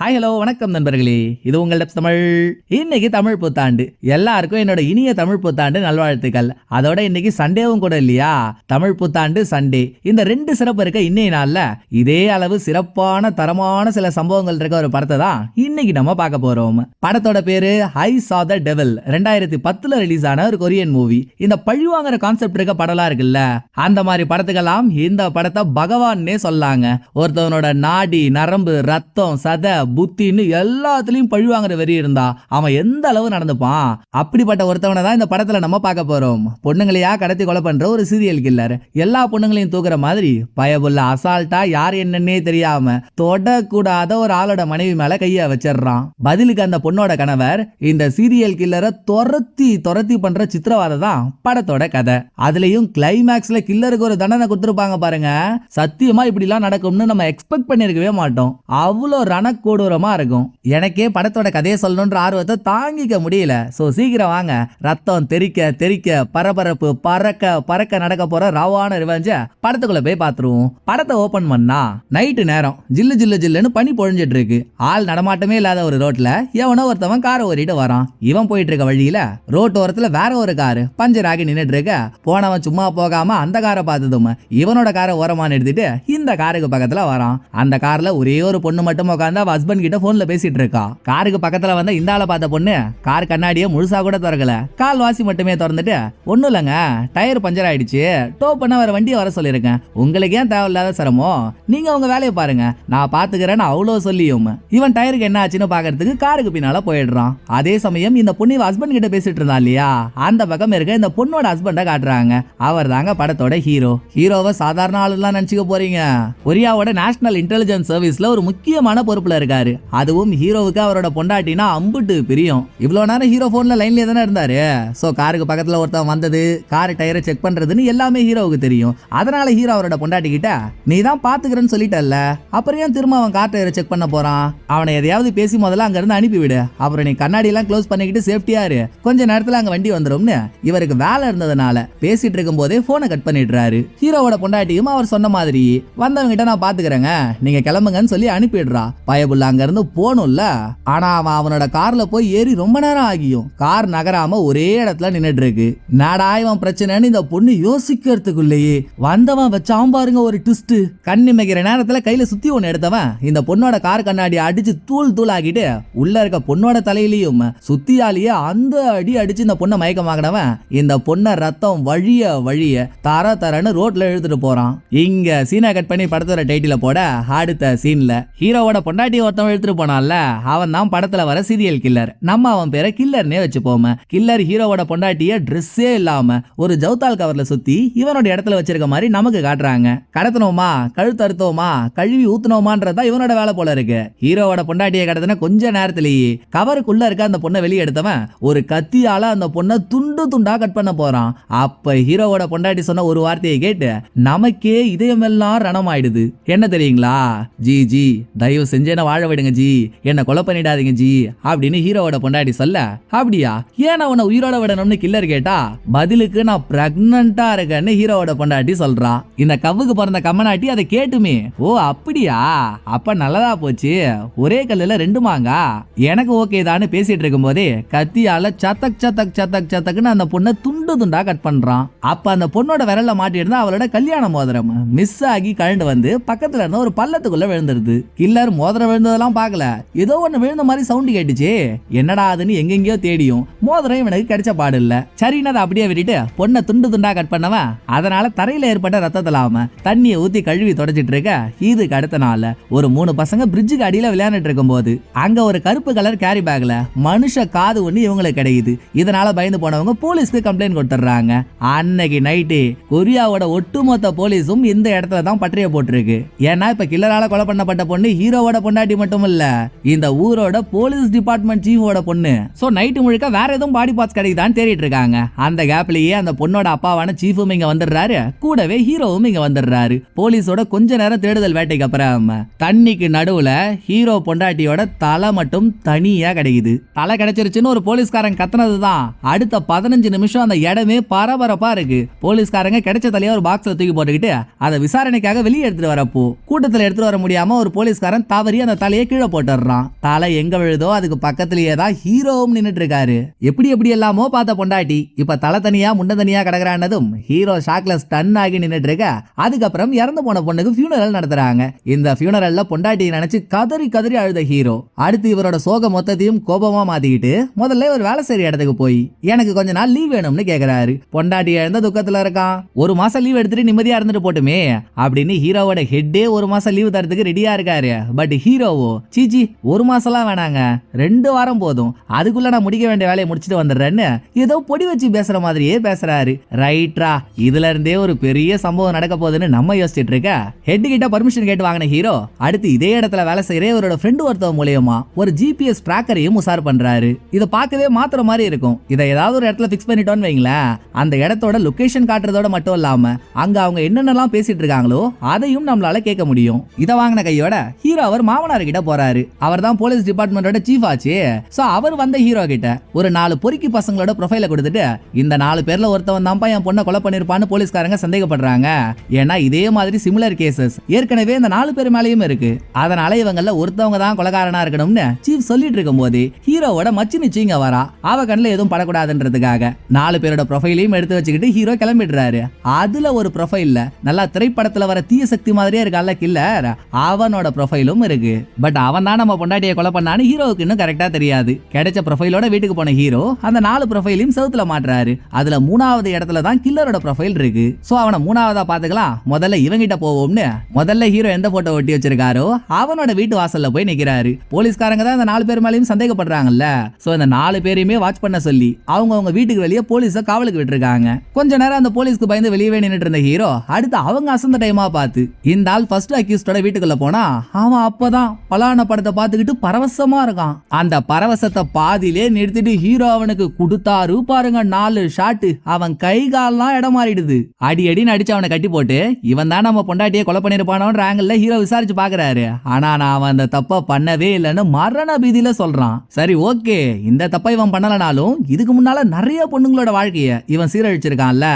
Hi hello வணக்கம் நண்பர்களே. இது உங்கள் டப்ஸ் தமிழ். இன்னைக்கு தமிழ் புத்தாண்டு. எல்லாருக்கும் என்னோட இனிய தமிழ் புத்தாண்டு நல்வாழ்த்துக்கள். அதோட இன்னைக்கு சண்டேவும் கூட இல்லையா? தமிழ் புத்தாண்டு சண்டே. இந்த ரெண்டு சிறப்பு இருக்க இன்னைய நாள்ல இதே அளவு சிறப்பான தரமான சில சம்பவங்கள் இருக்க ஒரு படத்தை தான் இன்னைக்கு நம்ம பார்க்க போறோம். படத்தோட பேரு ஐ சா த டெவல் ரெண்டாயிரத்தி பத்துல ரிலீஸ் ஆன ஒரு கொரியன் மூவி இந்த பழிவாங்கிற கான்செப்ட் இருக்க படம்லாம் இருக்குல்ல? அந்த மாதிரி படத்துக்கெல்லாம் இந்த படத்தை பகவான்னே சொல்லாங்க. ஒருத்தவனோட நாடி நரம்பு ரத்தம் சதை புத்தின்னு எல்லாத்துலயும் பழிவாங்குற வரி வெறி இருந்தா அவன் எந்த அளவு நடந்துப்பான்? அப்படிப்பட்ட ஒருத்தவனை தான் இந்த படத்துல நம்ம பார்க்க போறோம். பொண்ணுங்களையா கடத்தி கொலை பண்ற ஒரு சீரியல் கில்லர் எல்லா பொண்ணுங்களையும் தூக்குற மாதிரி பயபுள்ள அசால்ட்டா யார் என்னன்னே தெரியாம தொடக்கூடாத ஒரு ஆளோட மனைவி மேல கைய வச்சிடுறான். பதிலுக்கு அந்த பொண்ணோட கணவர் இந்த சீரியல் கில்லரை துரத்தி துரத்தி பண்ற சித்திரவாத தான் படத்தோட கதை. அதுலயும் கிளைமேக்ஸ்ல கில்லருக்கு ஒரு தண்டனை கொடுத்துருப்பாங்க பாருங்க. சத்தியமா இப்படிலாம் நடக்கும்னு நம்ம எக்ஸ்பெக்ட் பண்ணிருக்கவே மாட்டோம். அவ்வளோ ரணக்கொடூரமா இருக்கும். எனக்கே படத்தோட கதையை சொல்லணுன்ற ஆர்வத்தை தாங்கிக்க முடியல. சோ சீக்கிரம் வாங்க. ரத்தம் தெறிக்க தெறிக்க பரபரப்பு பறக்க பறக்க நடக்க போற ரவான ரிவெஞ்ச படத்துக்குள்ள போய் பார்த்துருவோம் படத்தை ஓபன் பண்ணா நைட்டு நேரம். ஜில்லு ஜில்லு ஜில்லுன்னு பனி பொழிஞ்சிட்டு இருக்கு. ஆள் நடமாட்டமே இல்லாத ஒரு ரோட்ல எவனோ ஒருத்தவன் காரை ஓடிட்டு வரான். இவன் போயிட்டு இருக்க வழியில ரோட்டு ஓரத்துல வேற ஒரு காரு பஞ்சர் ஆகி நின்னுட்டு இருக்க. போனவன் சும்மா போகாம அந்த காரை பார்த்ததும் இவனோட காரை ஓரமா நிறுத்திட்டு இந்த காருக்கு பக்கத்துல வரான். அந்த கார்ல ஒரே ஒரு பொண்ணு மட்டும் உட்காந்து ஹஸ்பண்ட் கிட்ட போன்ல பேசிட்டு இருக்கா. காருக்கு பக்கத்துல வந்த இந்த ஆளை பார்த்த பொண்ணு கார் கண்ணாடியை முழுசா கூட திறக்கல. கால் வாசி மட்டுமே திறந்துட்டு ஒன்னும் இல்லைங்க டயர் பஞ்சர் ஆயிடுச்சு டோ பண்ண வர வண்டியை வர சொல்லியிருக்கேன். உங்களுக்கு ஏன் தேவையில்லாத சிரமம்? நீங்க உங்க வேலையை பாருங்க நான் பாத்துக்கிறேன்னு அவ்வளோ சொல்லியும். இவன் டயருக்கு என்ன ஆச்சுன்னு பாக்குறதுக்கு காருக்கு பின்னால போயிடுறான். அதே சமயம் இந்த பொண்ணு ஹஸ்பண்ட் கிட்ட பேசிட்டு இருந்தா இல்லையா? அந்த பக்கம் இருக்க இந்த பொண்ணோட ஹஸ்பண்டை காட்டுறாங்க. அவர் தாங்க படத்தோட ஹீரோ ஹீரோவை சாதாரண ஆளுலாம் நினைச்சுக்க போறீங்க. கொரியாவோட நேஷனல் இன்டெலிஜென்ஸ் சர்வீஸ்ல ஒரு முக்கியமான பொறுப்புல இருக்காரு. அதுவும் ஹீரோவுக்கு அவரோட பொண்டாட்டினா அம்புட்டு பிரியும். இவ்வளவு நேரம் ஹீரோ போன்ல லைன்லயே தானே இருந்தாரு. சோ காருக்கு பக்கத்துல ஒருத்தன் வந்தது கார் டயரை செக் பண்றதுன்னு எல்லாமே ஹீரோவுக்கு தெரியும். அதனால ஹீரோ அவரோட பொண்டாட்டி கிட்ட நீ தான் பாத்துக்கிறேன்னு சொல்லிட்டல்ல. அப்புறம் ஏன் திரும்ப அவன் கார் டயரை செக் பண்ண போறான்? அவனை எதையாவது பேசி முதல்ல அங்க இருந்து அனுப்பிவிடு அப்புறம் நீ கண்ணாடி எல்லாம் க்ளோஸ் பண்ணிக்கிட்டு சேஃப்டியா இரு. கொஞ்ச நேரத்துல அங்க வண்டி வந்துரும்னு இவருக்கு வேலை இருந்ததுனால பேசிட்டு இருக்கும் போதே போனை கட் பண்ணிடுறாரு. ஹீரோவோட பொண்டாட்டியும் அவர் சொன்ன மாதிரி வந்தவங்க கிட்ட நான் பாத்துக்கிறேங்க. நீங்க கிளம்புங்கன்னு சொல்லி அனுப்பிடுறா. பயபுள்ள அங்க இருந்து போகணும்ல. ஆனா அவன் அவனோட கார்ல போய் ஏறி ரொம்ப நேரம் ஆகியும். கார் நகராம ஒரே இடத்துல நின்னுட்டு இருக்கு நாடா இவன் பிரச்சனைன்னு இந்த பொண்ணு யோசிக்கிறதுக்குள்ளேயே வந்தவன் வச்சான் பாருங்க ஒரு ட்விஸ்ட்டு கண்ணிமைக்கிற நேரத்தில் கையில் கையில சுத்தி எடுத்தவன் இந்த பொண்ணோட கார் கண்ணாடி அடிச்சு தூள் தூள் ஆக்கிட்டு உள்ள இருக்க பொண்ணோட தலையிலையும் சுத்தியாலேயே அந்த அடி அடிச்சு இந்த பொண்ணை மயக்கமாக்கினவன் இந்த பொண்ணை ரத்தம் வழிய வழிய தர தரன்னு ரோட்ல இழுத்துட்டு போறான். இங்க சீனா கட் பண்ணி படத்தோட டைட்டில போட அடுத்த சீன்ல ஹீரோவோட பொண்டாட்டி ஒருத்தவன் எடுத்துட்டு போனான்ல அவன் தான் படத்துல வர சீரியல் கில்லர் நம்ம அவன் பேரை கில்லர்னே வச்சுப்போம. கில்லர் ஹீரோவோட பொண்டாட்டிய ட்ரெஸ்ஸே இல்லாம ஒரு ஜவுத்தால் கவர்ல சுத்தி இவனோட இடத்துல வச்சிருக்க மாதிரி நமக்கு காட்டுறாங்க. கடத்தணுமா? கழுத்து அறுத்தோமா? கழுவி ஊத்தணுமான்றதா இவனோட வேலை போல இருக்கு. ஹீரோவோட பொண்டாட்டியை கடத்தின கொஞ்ச நேரத்திலேயே கவருக்குள்ள இருக்க அந்த பொண்ணை வெளியே எடுத்தவன் ஒரு கத்தியால அந்த பொண்ணை துண்டு துண்டா கட் பண்ண போறான். அப்ப ஹீரோவோட பொண்டாட்டி சொன்ன ஒரு வார்த்தையை கேட்டு நமக்கே இதயமெல்லாம் ரணமாயிடுது. என்ன தெரியுங்களா? ஜி ஜி தயவு செஞ்சு என்ன வாழ விடுங்க ஜி. என்னை கொலை பண்ணிடாதீங்க ஜி. அப்படின்னு ஹீரோவோட பொண்டாட்டி சொல்ல அப்படியா? ஏன் அவனை உயிரோட விடணும்னு கில்லர் கேட்டா? பதிலுக்கு நான் பிரெக்னண்டா இருக்கேன்னு ஹீரோவோட பொண்டாட்டி சொல்றா. இந்த கவ்வுக்கு பிறந்த கம்மனாட்டி அதை கேட்டுமே. ஓ அப்படியா? அப்ப நல்லதா போச்சு. ஒரே கல்லுல ரெண்டு மாங்கா? எனக்கு ஓகே தான்னு பேசிட்டு இருக்கும் போதே கத்தியால சத்தக் சத்தக் சத்தக் சத்தக்குன்னு அந்த பொண்ணை துண்டு துண்டா கட் பண்றான். அப்ப அந்த பொண்ணோட விரல்ல மாட்டியிருந்தா அவளோட கல்யாண மோதிரம். மிஸ் ஆகி கழண்டு வந்து பக்கத்துல இருந்த ஒரு பள்ளத்துக்குள்ள விழுந்துருது. கில்லர் மோதிரம் விழுந்து இருந்ததெல்லாம் பார்க்கல. ஏதோ ஒண்ணு விழுந்த மாதிரி சவுண்ட் கேட்டுச்சு. என்னடா அதுன்னு எங்கெங்கயோ தேடியும். மோதிரம் இவனுக்கு கிடைச்ச பாடு இல்ல. சரின்னு அதை அப்படியே விட்டுட்டு பொண்ணை துண்டு துண்டா கட் பண்ணவன். அதனால தரையில ஏற்பட்ட ரத்தத்துல தண்ணியை ஊத்தி கழுவி தொடச்சிட்டு இருக்க. இதுக்கு அடுத்த நாள் ஒரு மூணு பசங்க பிரிட்ஜுக்கு அடியில விளையாண்டுட்டு இருக்கும்போது அங்க ஒரு கருப்பு கலர் கேரி பேக்ல மனுஷ காது ஒண்ணு இவங்களுக்கு கிடைக்குது. இதனால பயந்து போனவங்க போலீஸ்க்கு கம்ப்ளைண்ட் கொடுத்துறாங்க அன்னைக்கு நைட்டு கொரியாவோட ஒட்டுமொத்த போலீஸும் இந்த இடத்துல தான் பற்றிய போட்டிருக்கு. ஏன்னா இப்ப கில்லரால கொலை பண்ணப்பட்ட பொண்ணு ஹீரோவோட பொண்டாட்டி மட்டும் இல்ல இந்த ஊரோட போலீஸ் டிபார்ட்மெண்ட் சீஃபோட பொண்ணு. சோ நைட்டு முழுக்க வேற எதுவும் பாடி பார்ட்ஸ் கிடைக்குதான்னு தேடிட்டு இருக்காங்க. அந்த கேப்லயே அந்த பொண்ணோட அப்பாவான சீஃபும் இங்க வந்துடுறாரு. கூடவே ஹீரோவும் இங்க வந்துடுறாரு. போலீஸோட கொஞ்ச நேரம் தேடுதல் வேட்டைக்கு அப்புறம் தண்ணிக்கு நடுவுல ஹீரோ பொண்டாட்டியோட தலை மட்டும் தனியா கிடைக்குது. தலை கிடைச்சிருச்சுன்னு ஒரு போலீஸ்காரன் கத்துனது தான் அடுத்த பதினஞ்சு நிமிஷம் அந்த இடமே பரபரப்பா இருக்கு. போலீஸ்காரங்க கிடைச்ச தலையா ஒரு பாக்ஸ்ல தூக்கி போட்டுக்கிட்டு அதை விசாரணைக்காக வெளியே எடுத்துட்டு வரப்போ கூட்டத்துல எடுத்துட்டு வர முடியாம ஒரு போலீஸ்காரன் தவறி அந்த தலையை கீழே போட்டுடுறான். தலை எங்க விழுதோ அதுக்கு பக்கத்திலேயே தான் ஹீரோவும் நின்னுட்டு இருக்காரு எப்படி எப்படி எல்லாமோ பார்த்த பொண்டாட்டி இப்ப தலை தனியா முன்ன தனியா கிடக்குறானதும் ஹீரோ ஷாக்ல ஸ்டன் ஆகி நின்னுட்டு இருக்க அதுக்கப்புறம் இறந்து போன பொண்ணுக்கு ஃபியூனரல் நடத்துறாங்க. இந்த ஃபியூனரல்ல பொண்டாட்டியை நினைச்சு கதறி கதறி அழுத ஹீரோ. அடுத்து இவரோட சோக மொத்தத்தையும் கோபமா மாத்திக்கிட்டு முதல்ல ஒரு வேலை செய்யற இடத்துக்கு போய் எனக்கு கொஞ்ச நாள் லீவ் வேணும்னு கேக்குறாரு. பொண்டாட்டி எழுந்த துக்கத்துல இருக்கான். ஒரு மாசம் லீவ் எடுத்துட்டு நிம்மதியா இருந்துட்டு போட்டுமே அப்படின்னு ஹீரோவோட ஹெட்டே ஒரு மாசம் லீவ் தரத்துக்கு ரெடியா இருக்காரு. பட் ஹீரோ ஹீரோவோ சீச்சி ஒரு மாசம்லாம் வேணாங்க. ரெண்டு வாரம் போதும். அதுக்குள்ள நான் முடிக்க வேண்டிய வேலையை முடிச்சுட்டு வந்துடுறேன்னு ஏதோ பொடி வச்சு பேசுற மாதிரியே பேசுறாரு. ரைட்ரா இதுல இருந்தே ஒரு பெரிய சம்பவம் நடக்க போகுதுன்னு நம்ம யோசிச்சுட்டு இருக்க? ஹெட் கிட்ட பர்மிஷன் கேட்டு வாங்கின ஹீரோ அடுத்து இதே இடத்துல வேலை செய்யற இவரோட ஃப்ரெண்டு ஒருத்தவ மூலியமா ஒரு ஜிபிஎஸ் ட்ராக்கரையும் உசார் பண்றாரு. இதை பார்க்கவே மாத்திர மாதிரி இருக்கும். இதை ஏதாவது ஒரு இடத்துல ஃபிக்ஸ் பண்ணிட்டோம்னு வைங்களேன். அந்த இடத்தோட லொகேஷன் காட்டுறதோட மட்டும் இல்லாம அங்க அவங்க என்னென்னலாம் பேசிட்டு இருக்காங்களோ அதையும் நம்மளால கேட்க முடியும். இதை வாங்கின கையோட ஹீரோ அவர் மாமனார் கிட்ட போறாரு. அவர் தான் போலீஸ் டிபார்ட்மெண்டோட சீஃப் ஆச்சு. சோ அவர் வந்த ஹீரோ கிட்ட ஒரு நாலு பொறுக்கி பசங்களோட ப்ரொஃபைல கொடுத்துட்டு இந்த நாலு பேர்ல ஒருத்தவன் தான்ப்பா என் பொண்ணை கொலை பண்ணிருப்பான்னு போலீஸ்காரங்க சந்தேகப்படுறாங்க. ஏன்னா இதே மாதிரி சிமிலர் கேசஸ் ஏற்கனவே இந்த நாலு பேர் மேலயும் இருக்கு. அதனால இவங்கள ஒருத்தவங்க தான் கொலகாரனா இருக்கணும்னு சீஃப் சொல்லிட்டு இருக்கும்போது ஹீரோவோட மச்சி நிச்சயங்க வரா. அவ கண்ணில் எதுவும் படக்கூடாதுன்றதுக்காக நாலு பேரோட ப்ரொஃபைலையும் எடுத்து வச்சுக்கிட்டு ஹீரோ கிளம்பிடுறாரு. அதுல ஒரு ப்ரொஃபைல்ல நல்லா திரைப்படத்துல வர தீய சக்தி மாதிரியே இருக்கால கில்லர் அவனோட ப்ரொஃபைலும் இருக்கு. பட் அவன் தான் நம்ம பொண்டாட்டியை கொலை பண்ணான்னு ஹீரோவுக்கு இன்னும் கரெக்டா தெரியாது. கிடைச்ச ப்ரொஃபைலோட வீட்டுக்கு போன ஹீரோ அந்த நாலு ப்ரொஃபைலையும் செவுத்துல மாட்டுறாரு. அதுல மூணாவது இடத்துல தான் கில்லரோட ப்ரொஃபைல் இருக்கு. சோ அவனை மூணாவதா பாத்துக்கலாம் முதல்ல இவங்கிட்ட போவோம்னு. முதல்ல ஹீரோ எந்த போட்டோ ஒட்டி வச்சிருக்காரோ அவனோட வீட்டு வாசல்ல போய் நிக்கிறாரு. போலீஸ்காரங்க தான் இந்த நாலு பேர் மேலேயும் சந்தேகப்படுறாங்கல்ல. சோ இந்த நாலு பேரையுமே வாட்ச் பண்ண சொல்லி அவங்க அவங்க வீட்டுக்கு வெளியே போலீஸ காவலுக்கு விட்டுருக்காங்க. கொஞ்ச நேரம் அந்த போலீஸ்க்கு பயந்து வெளியவே நின்றுட்டு இருந்த ஹீரோ அடுத்து அவங்க அசந்த டைமா பார்த்து இந்த ஆள் ஃபர்ஸ்ட் அக்யூஸ்டோட வீட்டுக்குள்ள போனா அவன் அப்பதான் பலான படத்தை பார்த்துக்கிட்டு பரவசமா இருக்கான். அந்த பரவசத்தை பாதியிலே நிறுத்திட்டு ஹீரோ அவனுக்கு கொடுத்தாரு பாருங்க நாலு ஷாட்டு அவன் கை கால்லாம் இடம் மாறிடுது. அடி அடின்னு அடிச்சு அவனை கட்டி போட்டு இவன் தான் நம்ம பொண்டாட்டியை கொலை பண்ணிருப்பானோன்ற ஆங்கிள் ஹீரோ விசாரிச்சு பாக்குறாரு ஆனா நான் அவன் அந்த தப்ப பண்ணவே இல்லைன்னு மரண பீதியில சொல்றான். சரி ஓகே இந்த தப்பை இவன் பண்ணலனாலும் இதுக்கு முன்னால நிறைய பொண்ணுங்களோட வாழ்க்கைய இவன் சீரழிச்சிருக்கான்ல.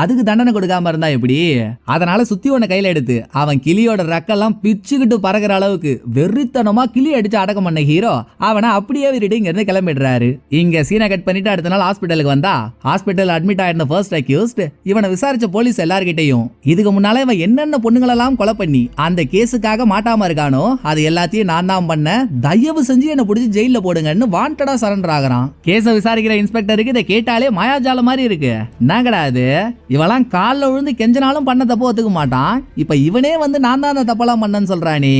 அதுக்கு தண்டனை கொடுக்காம இருந்தா எப்படி? அதனால சுத்தி ஒண்ணு கையில எடுத்து அவன் கிளியோட ரெக்கெல்லாம் பிச்சுக்கிட்டு பறக்கிற அளவுக்கு வெறித்தனமா கிளி அடிச்சு அடக்கம் பண்ண ஹீரோ அவனை அப்படியே விரிட்டு இங்க இருந்து கிளம்பிடுறாரு. இங்க சீனை கட் பண்ணிட்டு அடுத்த நாள் ஹாஸ்பிட்டலுக்கு வந்தா ஹாஸ்பிட்டல் அட்மிட் ஆயிருந்த ஃபர்ஸ்ட் அக்யூஸ்ட் இவனை விசாரிச்ச போலீஸ் எல்லார்கிட்டையும் இதுக்கு முன்னால இவன் என்னென்ன பொண்ணுங்களெல்லாம் கொலை பண்ணி அந்த கேஸுக்காக மாட்டாம இருக்கானோ அது எல்லாத்தையும் நான் தான் பண்ண தயவு செஞ்சு என்ன பிடிச்சி ஜெயில போடுங்கன்னு வாண்டடா சரண்டர் ஆகுறான். கேஸ விசாரிக்கிற இன்ஸ்பெக்டருக்கு இதை கேட்டாலே மாயாஜால மாதிரி இருக்கு. என்னங்கடா அது இவெல்லாம் கால்ல விழுந்து கெஞ்சனாலும் பண்ண தப்பு ஒத்துக்க மாட்டான். இப்ப இவனே வந்து நான் தான் அந்த தப்பெல்லாம் பண்ணன்னு சொல்றானே.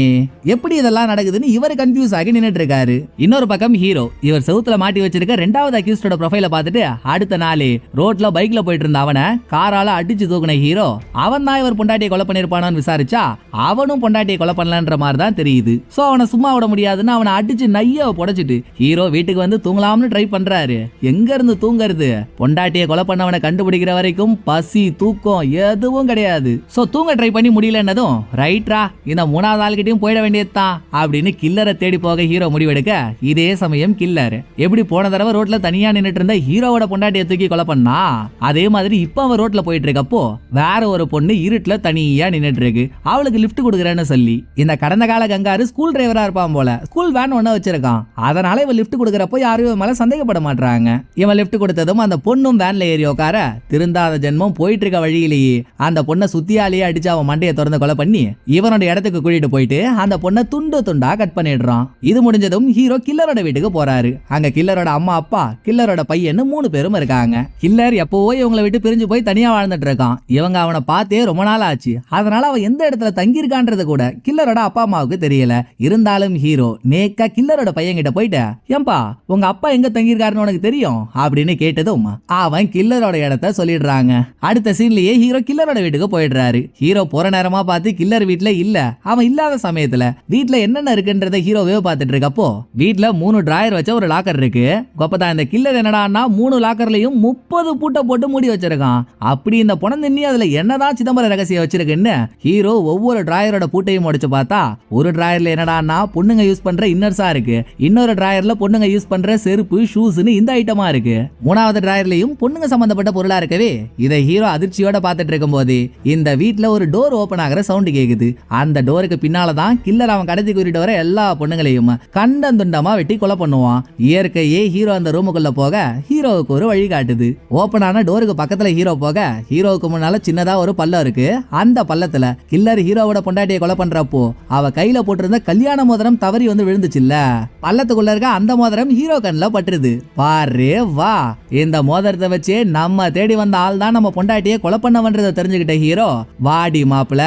எப்படி இதெல்லாம் நடக்குதுன்னு இவர் கன்ஃபியூஸ் ஆகி நின்னுட்டு இருக்காரு இன்னொரு பக்கம் ஹீரோ இவர் செவுத்துல மாட்டி வச்சிருக்க ரெண்டாவது அக்யூஸ்டோட ப்ரொஃபைல பார்த்துட்டு அடுத்த நாளே ரோட்ல பைக்ல போயிட்டு இருந்த அவனை காரால அடிச்சு தூக்குன ஹீரோ அவன் தான் இவர் பொண்டாட்டியை கொலை பண்ணிருப்பானான்னு விசாரிச்சா அவனும் பொண்டாட்டியை கொலை பண்ணலன்ற மாதிரி தான் தெரியுது. சோ அவனை சும்மா விட முடியாதுன்னு அவனை அடிச்சு நைய புடைச்சிட்டு ஹீரோ வீட்டுக்கு வந்து தூங்கலாம்னு ட்ரை பண்றாரு. எங்க இருந்து தூங்குறது? பொண்டாட்டியை கொலை பண்ணவனை கண்டுபிடிக்கிற வரைக்கும் பசி தூக்கம் எதுவும் கிடையாது. சோ தூங்க ட்ரை பண்ணி முடியலன்னதும் ரைட்ரா இந்த மூணாவது ஆள்கிட்டயும் போயிட வேண்டியதுதான் அப்படின்னு கில்லரை தேடி போக ஹீரோ முடிவெடுக்க இதே சமயம் கில்லர் எப்படி போன தடவை ரோட்ல தனியா நின்னுட்டு இருந்த ஹீரோவோட பொண்டாட்டியை தூக்கி கொலை பண்ணா? அதே மாதிரி இப்ப அவன் ரோட்ல போயிட்டு இருக்கப்போ வேற ஒரு பொண்ணு இருட்டுல தனியா நின்னுட்டு இருக்கு அவளுக்கு லிஃப்ட் கொடுக்குறேன்னு சொல்லி. இந்த கடந்த கால கங்காரு ஸ்கூல் டிரைவரா இருப்பான் போல. ஸ்கூல் வேன் ஒண்ணு வச்சிருக்கான். அதனால இவன் லிஃப்ட் கொடுக்குறப்போ யாரும் இவன் மேல சந்தேகப்பட மாட்டாங்க இவன் லிஃப்ட் கொடுத்ததும் அந்த பொண்ணும் வேன்ல ஏறி உட்கார திருந்தாத ஜென்மம் போயிட்டு இருக்க வழியிலேயே அந்த பொண்ணை சுத்தியாலேயே அடிச்சு அவன் மண்டையை திறந்து கொலை பண்ணி இவனோட இடத்துக்கு கூட்டிட்டு போயிட்டு அந்த பொண்ணை துண்டு துண்டா கட் பண்ணிடுறான். இது முடிஞ்சதும் ஹீரோ கில்லரோட வீட்டுக்கு போறாரு. அங்க கில்லரோட அம்மா அப்பா கில்லரோட பையன்னு மூணு பேரும் இருக்காங்க. கில்லர் எப்பவோ இவங்களை விட்டு பிரிஞ்சு போய் தனியா வாழ்ந்துட்டு இருக்கான். இவங்க அவனை பார்த்தே ரொம்ப நாள் ஆச்சு. அதனால அவன் எந்த இடத்துல தங்கியிருக்கான்றது கூட கில்லரோட அப்பா அம்மாவுக்கு தெரியல. இருந்தாலும் ஹீரோ நேக்கா கில்லரோட பையன் கிட்ட போயிட்டு. ஏன்பா உங்க அப்பா எங்க தங்கியிருக்காருன்னு உனக்கு தெரியும்? அப்படின்னு கேட்டதும் அவன் கில்லரோட இடத்த சொல்லிடுறாங்க. அடுத்த சீன்லயே ஹீரோ கில்லரோட வீட்டுக்கு போயிடுறாரு. ஹீரோ போற நேரமா பார்த்து கில்லர் வீட்டுல இல்ல. அவன் இல்லாத சமயத்துல வீட்ல என்னென்ன இருக்குன்றத ஹீரோவே பார்த்துட்டு இருக்கப்போ வீட்டில் மூணு டிராயர் வச்ச ஒரு லாக்கர் இருக்கு. கொப்பதா இந்த கில்லர் என்னடான்னா மூணு லாக்கர்லையும் முப்பது பூட்டை போட்டு மூடி வச்சிருக்கான். அப்படி இந்த புனந்தின்னி அதுல என்னதான் சிதம்பர ரகசியம் வச்சிருக்குன்னு ஹீரோ ஒவ்வொரு டிராயரோட பூட்டையும் உடைச்சு பார்த்தா ஒரு டிராயர்ல என்னடான்னா பொண்ணுங்க யூஸ் பண்ற இன்னர்ஸா இருக்கு. இன்னொரு டிராயர்ல பொண்ணுங்க யூஸ் பண்ற செருப்பு ஷூஸ்னு இந்த ஐட்டமா இருக்கு. மூணாவது டிராயர்லயும் பொண்ணுங்க சம்பந்தப்பட்ட பொருளா இருக்கவே இதை ஹீரோ அதிர்ச்சியோட பார்த்துட்டு இருக்கும்போது இந்த வீட்ல ஒரு டோர் ஓபன் ஆகிற சவுண்ட் கேக்குது. அந்த டோருக்கு பின்னால தான் கில்லர் அவன் கடைசிக்கு ஒரு கூட்டிட்டு வர எல்லா பொண்ணுங்களையும் கண்டம் துண்டமா வெட்டி கொலை பண்ணுவான். இயற்கையே ஹீரோ அந்த ரூமுக்குள்ள போக ஹீரோவுக்கு ஒரு வழி காட்டுது. ஓப்பன் ஆன டோருக்கு பக்கத்துல ஹீரோ போக ஹீரோவுக்கு முன்னால சின்னதா ஒரு பள்ளம் இருக்கு. அந்த பள்ளத்துல கில்லர் ஹீரோவோட பொண்டாட்டியை கொலை பண்றப்போ அவ கையில போட்டிருந்த கல்யாண மோதிரம் தவறி வந்து விழுந்துச்சுல்ல. பள்ளத்துக்குள்ள இருக்க அந்த மோதிரம் ஹீரோ கண்ணுல பட்டுருது. பாரு வா. இந்த மோதிரத்தை வச்சு நம்ம தேடி வந்த ஆள் தான் நம்ம பொண்டாட்டியை கொலை பண்ணவன்றதை தெரிஞ்சுக்கிட்ட ஹீரோ வாடி மாப்பிள